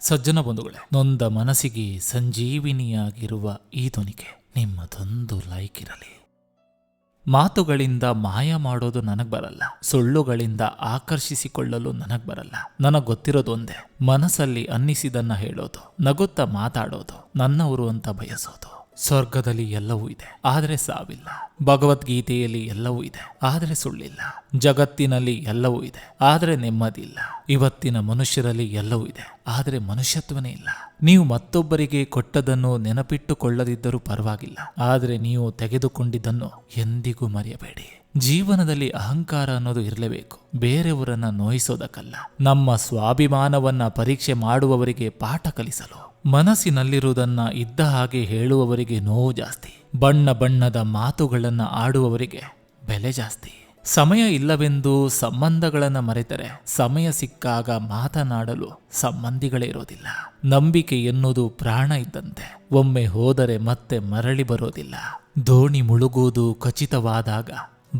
ಸಜ್ಜನ ಬಂಧುಗಳೇ, ನೊಂದ ಮನಸ್ಸಿಗೆ ಸಂಜೀವಿನಿಯಾಗಿರುವ ಈ ಧ್ವನಿಗೆ ನಿಮ್ಮದೊಂದು ಲೈಕ್ ಇರಲಿ ಮಾತುಗಳಿಂದ ಮಾಯ ಮಾಡೋದು ನನಗೆ ಬರಲ್ಲ, ಸುಳ್ಳುಗಳಿಂದ ಆಕರ್ಷಿಸಿಕೊಳ್ಳಲು ನನಗೆ ಬರಲ್ಲ. ನನಗೆ ಗೊತ್ತಿರೋದೊಂದೇ ಮನಸ್ಸಲ್ಲಿ ಅನ್ನಿಸಿದನ್ನ ಹೇಳೋದು, ನಗುತ್ತಾ ಮಾತಾಡೋದು, ನನ್ನವರು ಅಂತ ಬಯಸೋದು. ಸ್ವರ್ಗದಲ್ಲಿ ಎಲ್ಲವೂ ಇದೆ. ಆದರೆ ಸಾವಿಲ್ಲ. ಭಗವದ್ಗೀತೆಯಲ್ಲಿ ಎಲ್ಲವೂ ಇದೆ. ಆದರೆ ಸುಳ್ಳಿಲ್ಲ. ಜಗತ್ತಿನಲ್ಲಿ ಎಲ್ಲವೂ ಇದೆ. ಆದರೆ ನೆಮ್ಮದಿ ಇಲ್ಲ ಇವತ್ತಿನ ಮನುಷ್ಯರಲ್ಲಿ ಎಲ್ಲವೂ ಇದೆ. ಆದರೆ ಮನುಷ್ಯತ್ವನೇ ಇಲ್ಲ. ನೀವು ಮತ್ತೊಬ್ಬರಿಗೆ ಕೊಟ್ಟದನ್ನು ನೆನಪಿಟ್ಟುಕೊಳ್ಳದಿದ್ದರೂ ಪರವಾಗಿಲ್ಲ. ಆದರೆ ನೀವು ತೆಗೆದುಕೊಂಡಿದ್ದನ್ನು ಎಂದಿಗೂ ಮರೆಯಬೇಡಿ. ಜೀವನದಲ್ಲಿ ಅಹಂಕಾರ ಅನ್ನೋದು ಇರಲೇಬೇಕು. ಬೇರೆಯವರನ್ನ ನೋಯಿಸೋದಕ್ಕಲ್ಲ. ನಮ್ಮ ಸ್ವಾಭಿಮಾನವನ್ನ ಪರೀಕ್ಷೆ ಮಾಡುವವರಿಗೆ ಪಾಠ ಕಲಿಸಲು. ಮನಸ್ಸಿನಲ್ಲಿರುವುದನ್ನ ಇದ್ದ ಹಾಗೆ ಹೇಳುವವರಿಗೆ ನೋವು ಜಾಸ್ತಿ. ಬಣ್ಣ ಬಣ್ಣದ ಮಾತುಗಳನ್ನು ಆಡುವವರಿಗೆ ಬೆಲೆ ಜಾಸ್ತಿ. ಸಮಯ ಇಲ್ಲವೆಂದು ಸಂಬಂಧಗಳನ್ನು ಮರೆತರೆ, ಸಮಯ ಸಿಕ್ಕಾಗ ಮಾತನಾಡಲು ಸಂಬಂಧಿಗಳೇ ಇರೋದಿಲ್ಲ. ನಂಬಿಕೆ ಎನ್ನುವುದು ಪ್ರಾಣ ಇದ್ದಂತೆ. ಒಮ್ಮೆ ಹೋದರೆ ಮತ್ತೆ ಮರಳಿ ಬರೋದಿಲ್ಲ. ದೋಣಿ ಮುಳುಗುವುದು ಖಚಿತವಾದಾಗ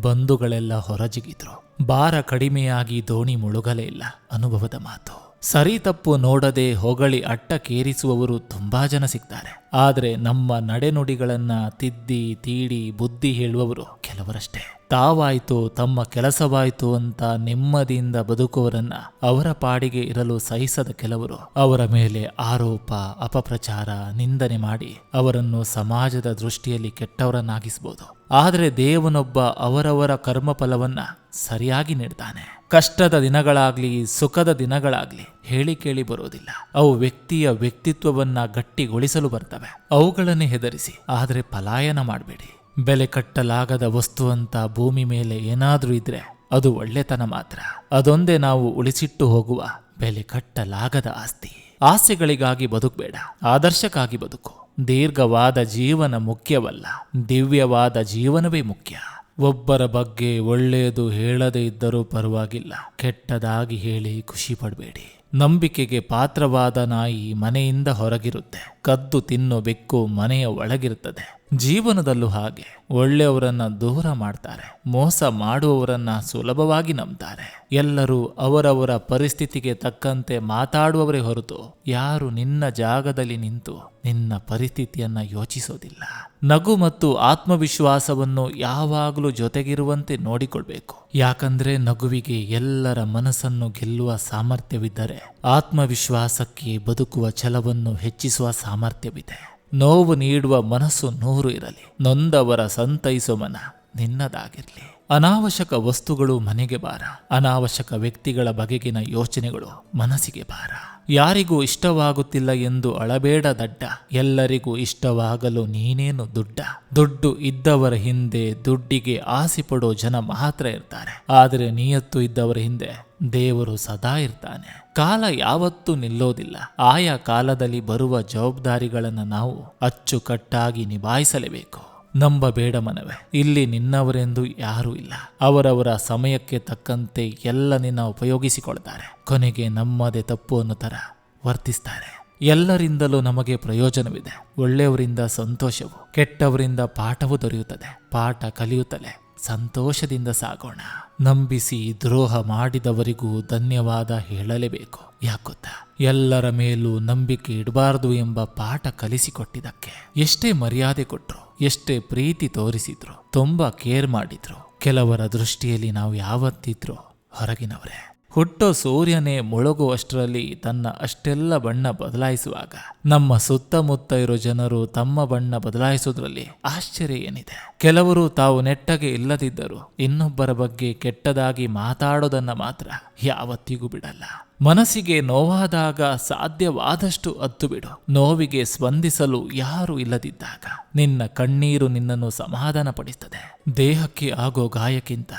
ಬಂಧುಗಳೆಲ್ಲ ಹೊರಜಿಗಿದ್ರು. ಭಾರ ಕಡಿಮೆಯಾಗಿ ದೋಣಿ ಮುಳುಗಲೇ ಇಲ್ಲ ಅನುಭವದ ಮಾತು. ಸರಿ ತಪ್ಪು ನೋಡದೆ ಹೊಗಳಿ ಅಟ್ಟಕ್ಕೇರಿಸುವವರು ತುಂಬಾ ಜನ ಸಿಗ್ತಾರೆ. ಆದರೆ ನಮ್ಮ ನಡೆನುಡಿಗಳನ್ನ ತಿದ್ದಿ, ತೀಡಿ, ಬುದ್ಧಿ ಹೇಳುವವರು ಕೆಲವರಷ್ಟೇ. ತಾವಾಯ್ತು, ತಮ್ಮ ಕೆಲಸವಾಯ್ತು ಅಂತ ನೆಮ್ಮದಿಯಿಂದ ಬದುಕುವರನ್ನ ಅವರ ಪಾಡಿಗೆ ಇರಲು ಸಹಿಸದ ಕೆಲವರು ಅವರ ಮೇಲೆ ಆರೋಪ, ಅಪಪ್ರಚಾರ, ನಿಂದನೆ ಮಾಡಿ ಅವರನ್ನು ಸಮಾಜದ ದೃಷ್ಟಿಯಲ್ಲಿ ಕೆಟ್ಟವರನ್ನಾಗಿಸಬಹುದು ಆದರೆ ದೇವನೊಬ್ಬ ಅವರವರ ಕರ್ಮಫಲವನ್ನು ಸರಿಯಾಗಿ ನೀಡ್ತಾನೆ. ಕಷ್ಟದ ದಿನಗಳಾಗ್ಲಿ, ಸುಖದ ದಿನಗಳಾಗ್ಲಿ ಹೇಳಿ ಕೇಳಿ ಬರೋದಿಲ್ಲ. ಅವು ವ್ಯಕ್ತಿಯ ವ್ಯಕ್ತಿತ್ವವನ್ನ ಗಟ್ಟಿಗೊಳಿಸಲು ಬರ್ತವೆ. ಅವುಗಳನ್ನು ಹೆದರಿಸಿ, ಆದರೆ ಪಲಾಯನ ಮಾಡಬೇಡಿ. ಬೆಲೆ ಕಟ್ಟಲಾಗದ ವಸ್ತು ಅಂತ ಭೂಮಿ ಮೇಲೆ ಏನಾದ್ರೂ ಇದ್ರೆ ಅದು ಒಳ್ಳೆತನ ಮಾತ್ರ. ಅದೊಂದೇ ನಾವು ಉಳಿಸಿಟ್ಟು ಹೋಗುವ ಬೆಲೆ ಕಟ್ಟಲಾಗದ ಆಸ್ತಿ. ಆಸೆಗಳಿಗಾಗಿ ಬದುಕಬೇಡ, ಆದರ್ಶಕ್ಕಾಗಿ ಬದುಕು. ದೀರ್ಘವಾದ ಜೀವನ ಮುಖ್ಯವಲ್ಲ. ದಿವ್ಯವಾದ ಜೀವನವೇ ಮುಖ್ಯ. ಒಬ್ಬರ ಬಗ್ಗೆ ಒಳ್ಳೆಯದು ಹೇಳದೇ ಇದ್ದರೂ ಪರವಾಗಿಲ್ಲ. ಕೆಟ್ಟದಾಗಿ ಹೇಳಿ ಖುಷಿ ಪಡಬೇಡಿ. ನಂಬಿಕೆಗೆ ಪಾತ್ರವಾದ ನಾಯಿ ಮನೆಯಿಂದ ಹೊರಗಿರುತ್ತೆ. ಕದ್ದು ತಿನ್ನೋ ಬೆಕ್ಕು ಮನೆಯ ಒಳಗಿರುತ್ತದೆ. ಜೀವನದಲ್ಲೂ ಹಾಗೆ. ಒಳ್ಳೆಯವರನ್ನ ದೂರ ಮಾಡ್ತಾರೆ. ಮೋಸ ಮಾಡುವವರನ್ನ ಸುಲಭವಾಗಿ ನಂಬ್ತಾರೆ. ಎಲ್ಲರೂ ಅವರವರ ಪರಿಸ್ಥಿತಿಗೆ ತಕ್ಕಂತೆ ಮಾತಾಡುವವರೇ ಹೊರತು ಯಾರು ನಿನ್ನ ಜಾಗದಲ್ಲಿ ನಿಂತು ನಿನ್ನ ಪರಿಸ್ಥಿತಿಯನ್ನ ಯೋಚಿಸೋದಿಲ್ಲ. ನಗು ಮತ್ತು ಆತ್ಮವಿಶ್ವಾಸವನ್ನು ಯಾವಾಗಲೂ ಜೊತೆಗಿರುವಂತೆ ನೋಡಿಕೊಳ್ಬೇಕು. ಯಾಕಂದ್ರೆ ನಗುವಿಗೆ ಎಲ್ಲರ ಮನಸ್ಸನ್ನು ಗೆಲ್ಲುವ ಸಾಮರ್ಥ್ಯವಿದ್ದರೆ ಆತ್ಮವಿಶ್ವಾಸಕ್ಕೆ ಬದುಕುವ ಛಲವನ್ನು ಹೆಚ್ಚಿಸುವ ಸಾಮರ್ಥ್ಯವಿದೆ. ನೋವು ನೀಡುವ ಮನಸ್ಸು ನೂರು ಇರಲಿ. ನೊಂದವರ ಸಂತೈಸೋ ಮನ ನಿನ್ನದಾಗಿರಲಿ. ಅನಾವಶ್ಯಕ ವಸ್ತುಗಳು ಮನೆಗೆ ಬಾರ. ಅನಾವಶ್ಯಕ ವ್ಯಕ್ತಿಗಳ ಬಗೆಗಿನ ಯೋಚನೆಗಳು ಮನಸ್ಸಿಗೆ ಬಾರ. ಯಾರಿಗೂ ಇಷ್ಟವಾಗುತ್ತಿಲ್ಲ ಎಂದು ಅಳಬೇಡ ದಡ್ಡ. ಎಲ್ಲರಿಗೂ ಇಷ್ಟವಾಗಲು ನೀನೇನು ದುಡ್ಡ? ದುಡ್ಡು ಇದ್ದವರ ಹಿಂದೆ ದುಡ್ಡಿಗೆ ಆಸೆ ಜನ ಮಾತ್ರ ಇರ್ತಾರೆ. ಆದರೆ ನಿಯತ್ತು ಇದ್ದವರ ಹಿಂದೆ ದೇವರು ಸದಾ ಇರ್ತಾನೆ. ಕಾಲ ಯಾವತ್ತೂ ನಿಲ್ಲೋದಿಲ್ಲ. ಆಯಾ ಕಾಲದಲ್ಲಿ ಬರುವ ಜವಾಬ್ದಾರಿಗಳನ್ನು ನಾವು ಅಚ್ಚುಕಟ್ಟಾಗಿ ನಿಭಾಯಿಸಲೇಬೇಕು. ನಂಬಬೇಡ ಮನವೇ, ಇಲ್ಲಿ ನಿನ್ನವರೆಂದು ಯಾರೂ ಇಲ್ಲ. ಅವರವರ ಸಮಯಕ್ಕೆ ತಕ್ಕಂತೆ ಎಲ್ಲ ನಿನ್ನ ಉಪಯೋಗಿಸಿಕೊಳ್ತಾರೆ. ಕೊನೆಗೆ ನಮ್ಮದೇ ತಪ್ಪು ಅನ್ನೋ ಥರ ವರ್ತಿಸ್ತಾರೆ. ಎಲ್ಲರಿಂದಲೂ ನಮಗೆ ಪ್ರಯೋಜನವಿದೆ. ಒಳ್ಳೆಯವರಿಂದ ಸಂತೋಷವು, ಕೆಟ್ಟವರಿಂದ ಪಾಠವು ದೊರೆಯುತ್ತದೆ. ಪಾಠ ಕಲಿಯುತ್ತಲೇ. ಸಂತೋಷದಿಂದ ಸಾಗೋಣ. ನಂಬಿಸಿ ದ್ರೋಹ ಮಾಡಿದವರಿಗೂ ಧನ್ಯವಾದ ಹೇಳಲೇಬೇಕು. ಯಾಕೊತ್ತಾ? ಎಲ್ಲರ ಮೇಲೂ ನಂಬಿಕೆ ಇಡಬಾರದು ಎಂಬ ಪಾಠ ಕಲಿಸಿಕೊಟ್ಟಿದ್ದಕ್ಕೆ. ಎಷ್ಟೇ ಮರ್ಯಾದೆ ಕೊಟ್ರು, ಎಷ್ಟೇ ಪ್ರೀತಿ ತೋರಿಸಿದ್ರು, ತುಂಬಾ ಕೇರ್ ಮಾಡಿದ್ರು. ಕೆಲವರ ದೃಷ್ಟಿಯಲ್ಲಿ ನಾವು ಯಾವತ್ತಿದ್ರು ಹೊರಗಿನವರೇ. ಹುಟ್ಟೋ ಸೂರ್ಯನೇ ಮುಳುಗುವಷ್ಟರಲ್ಲಿ ತನ್ನ ಅಷ್ಟೆಲ್ಲ ಬಣ್ಣ ಬದಲಾಯಿಸುವಾಗ, ನಮ್ಮ ಸುತ್ತಮುತ್ತ ಇರೋ ಜನರು ತಮ್ಮ ಬಣ್ಣ ಬದಲಾಯಿಸೋದ್ರಲ್ಲಿ ಆಶ್ಚರ್ಯ ಏನಿದೆ? ಕೆಲವರು ತಾವು ನೆಟ್ಟಗೆ ಇಲ್ಲದಿದ್ದರೂ ಇನ್ನೊಬ್ಬರ ಬಗ್ಗೆ ಕೆಟ್ಟದಾಗಿ ಮಾತಾಡೋದನ್ನ ಮಾತ್ರ ಯಾವತ್ತಿಗೂ ಬಿಡಲ್ಲ. ಮನಸ್ಸಿಗೆ ನೋವಾದಾಗ ಸಾಧ್ಯವಾದಷ್ಟು ಅತ್ತು ಬಿಡು. ನೋವಿಗೆ ಸ್ಪಂದಿಸಲು ಯಾರು ಇಲ್ಲದಿದ್ದಾಗ ನಿನ್ನ ಕಣ್ಣೀರು ನಿನ್ನನ್ನು ಸಮಾಧಾನ ಪಡಿಸ್ತದೆ ದೇಹಕ್ಕೆ ಆಗೋ ಗಾಯಕ್ಕಿಂತ